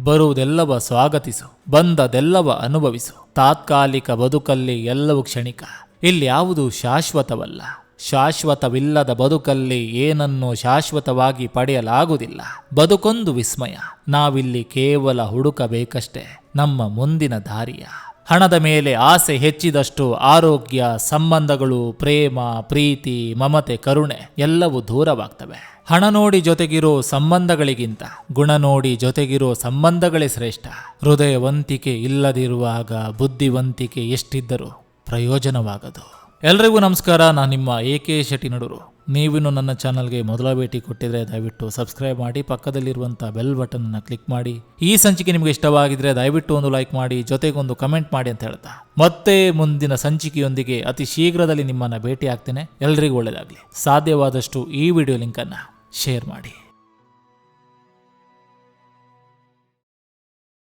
ಬರುವುದೆಲ್ಲವ ಸ್ವಾಗತಿಸು, ಬಂದದೆಲ್ಲವ ಅನುಭವಿಸು. ತಾತ್ಕಾಲಿಕ ಬದುಕಲ್ಲಿ ಎಲ್ಲವೂ ಕ್ಷಣಿಕ. ಇಲ್ಲಿ ಯಾವುದು ಶಾಶ್ವತವಲ್ಲ. ಶಾಶ್ವತವಿಲ್ಲದ ಬದುಕಲ್ಲಿ ಏನನ್ನು ಶಾಶ್ವತವಾಗಿ ಪಡೆಯಲಾಗುವುದಿಲ್ಲ. ಬದುಕೊಂದು ವಿಸ್ಮಯ. ನಾವಿಲ್ಲಿ ಕೇವಲ ಹುಡುಕಬೇಕಷ್ಟೇ. ನಮ್ಮ ಮುಂದಿನ ದಾರಿಯ. ಹಣದ ಮೇಲೆ ಆಸೆ ಹೆಚ್ಚಿದಷ್ಟು ಆರೋಗ್ಯ, ಸಂಬಂಧಗಳು, ಪ್ರೇಮ, ಪ್ರೀತಿ, ಮಮತೆ, ಕರುಣೆ ಎಲ್ಲವೂ ದೂರವಾಗ್ತವೆ. ಹಣ ನೋಡಿ ಜೊತೆಗಿರೋ ಸಂಬಂಧಗಳಿಗಿಂತ, ಗುಣ ನೋಡಿ ಜೊತೆಗಿರೋ ಸಂಬಂಧಗಳೇ ಶ್ರೇಷ್ಠ. ಹೃದಯವಂತಿಕೆ ಇಲ್ಲದಿರುವಾಗ ಬುದ್ಧಿವಂತಿಕೆ ಎಷ್ಟಿದ್ದರೂ ಪ್ರಯೋಜನವಾಗದು. ಎಲ್ರಿಗೂ ನಮಸ್ಕಾರ, ನಾನು ನಿಮ್ಮ ಎ ಕೆ ಶೆಟ್ಟಿ ನಡುರು ನೀವಿನ್ನು ನನ್ನ ಚಾನಲ್ಗೆ ಮೊದಲ ಭೇಟಿ ಕೊಟ್ಟಿದ್ರೆ ದಯವಿಟ್ಟು ಸಬ್ಸ್ಕ್ರೈಬ್ ಮಾಡಿ ಪಕ್ಕದಲ್ಲಿರುವಂಥ ಬೆಲ್ ಬಟನ್ ಅನ್ನು ಕ್ಲಿಕ್ ಮಾಡಿ. ಈ ಸಂಚಿಕೆ ನಿಮಗೆ ಇಷ್ಟವಾಗಿದ್ರೆ ದಯವಿಟ್ಟು ಒಂದು ಲೈಕ್ ಮಾಡಿ, ಜೊತೆಗೊಂದು ಕಮೆಂಟ್ ಮಾಡಿ ಅಂತ ಹೇಳ್ತಾ. ಮತ್ತೆ ಮುಂದಿನ ಸಂಚಿಕೆಯೊಂದಿಗೆ ಅತಿ ಶೀಘ್ರದಲ್ಲಿ ನಿಮ್ಮನ್ನು ಭೇಟಿ ಆಗ್ತೇನೆ ಎಲ್ರಿಗೂ ಒಳ್ಳೆಯದಾಗಲಿ ಸಾಧ್ಯವಾದಷ್ಟು ಈ ವಿಡಿಯೋ ಲಿಂಕನ್ನು ಶೇರ್ ಮಾಡಿ.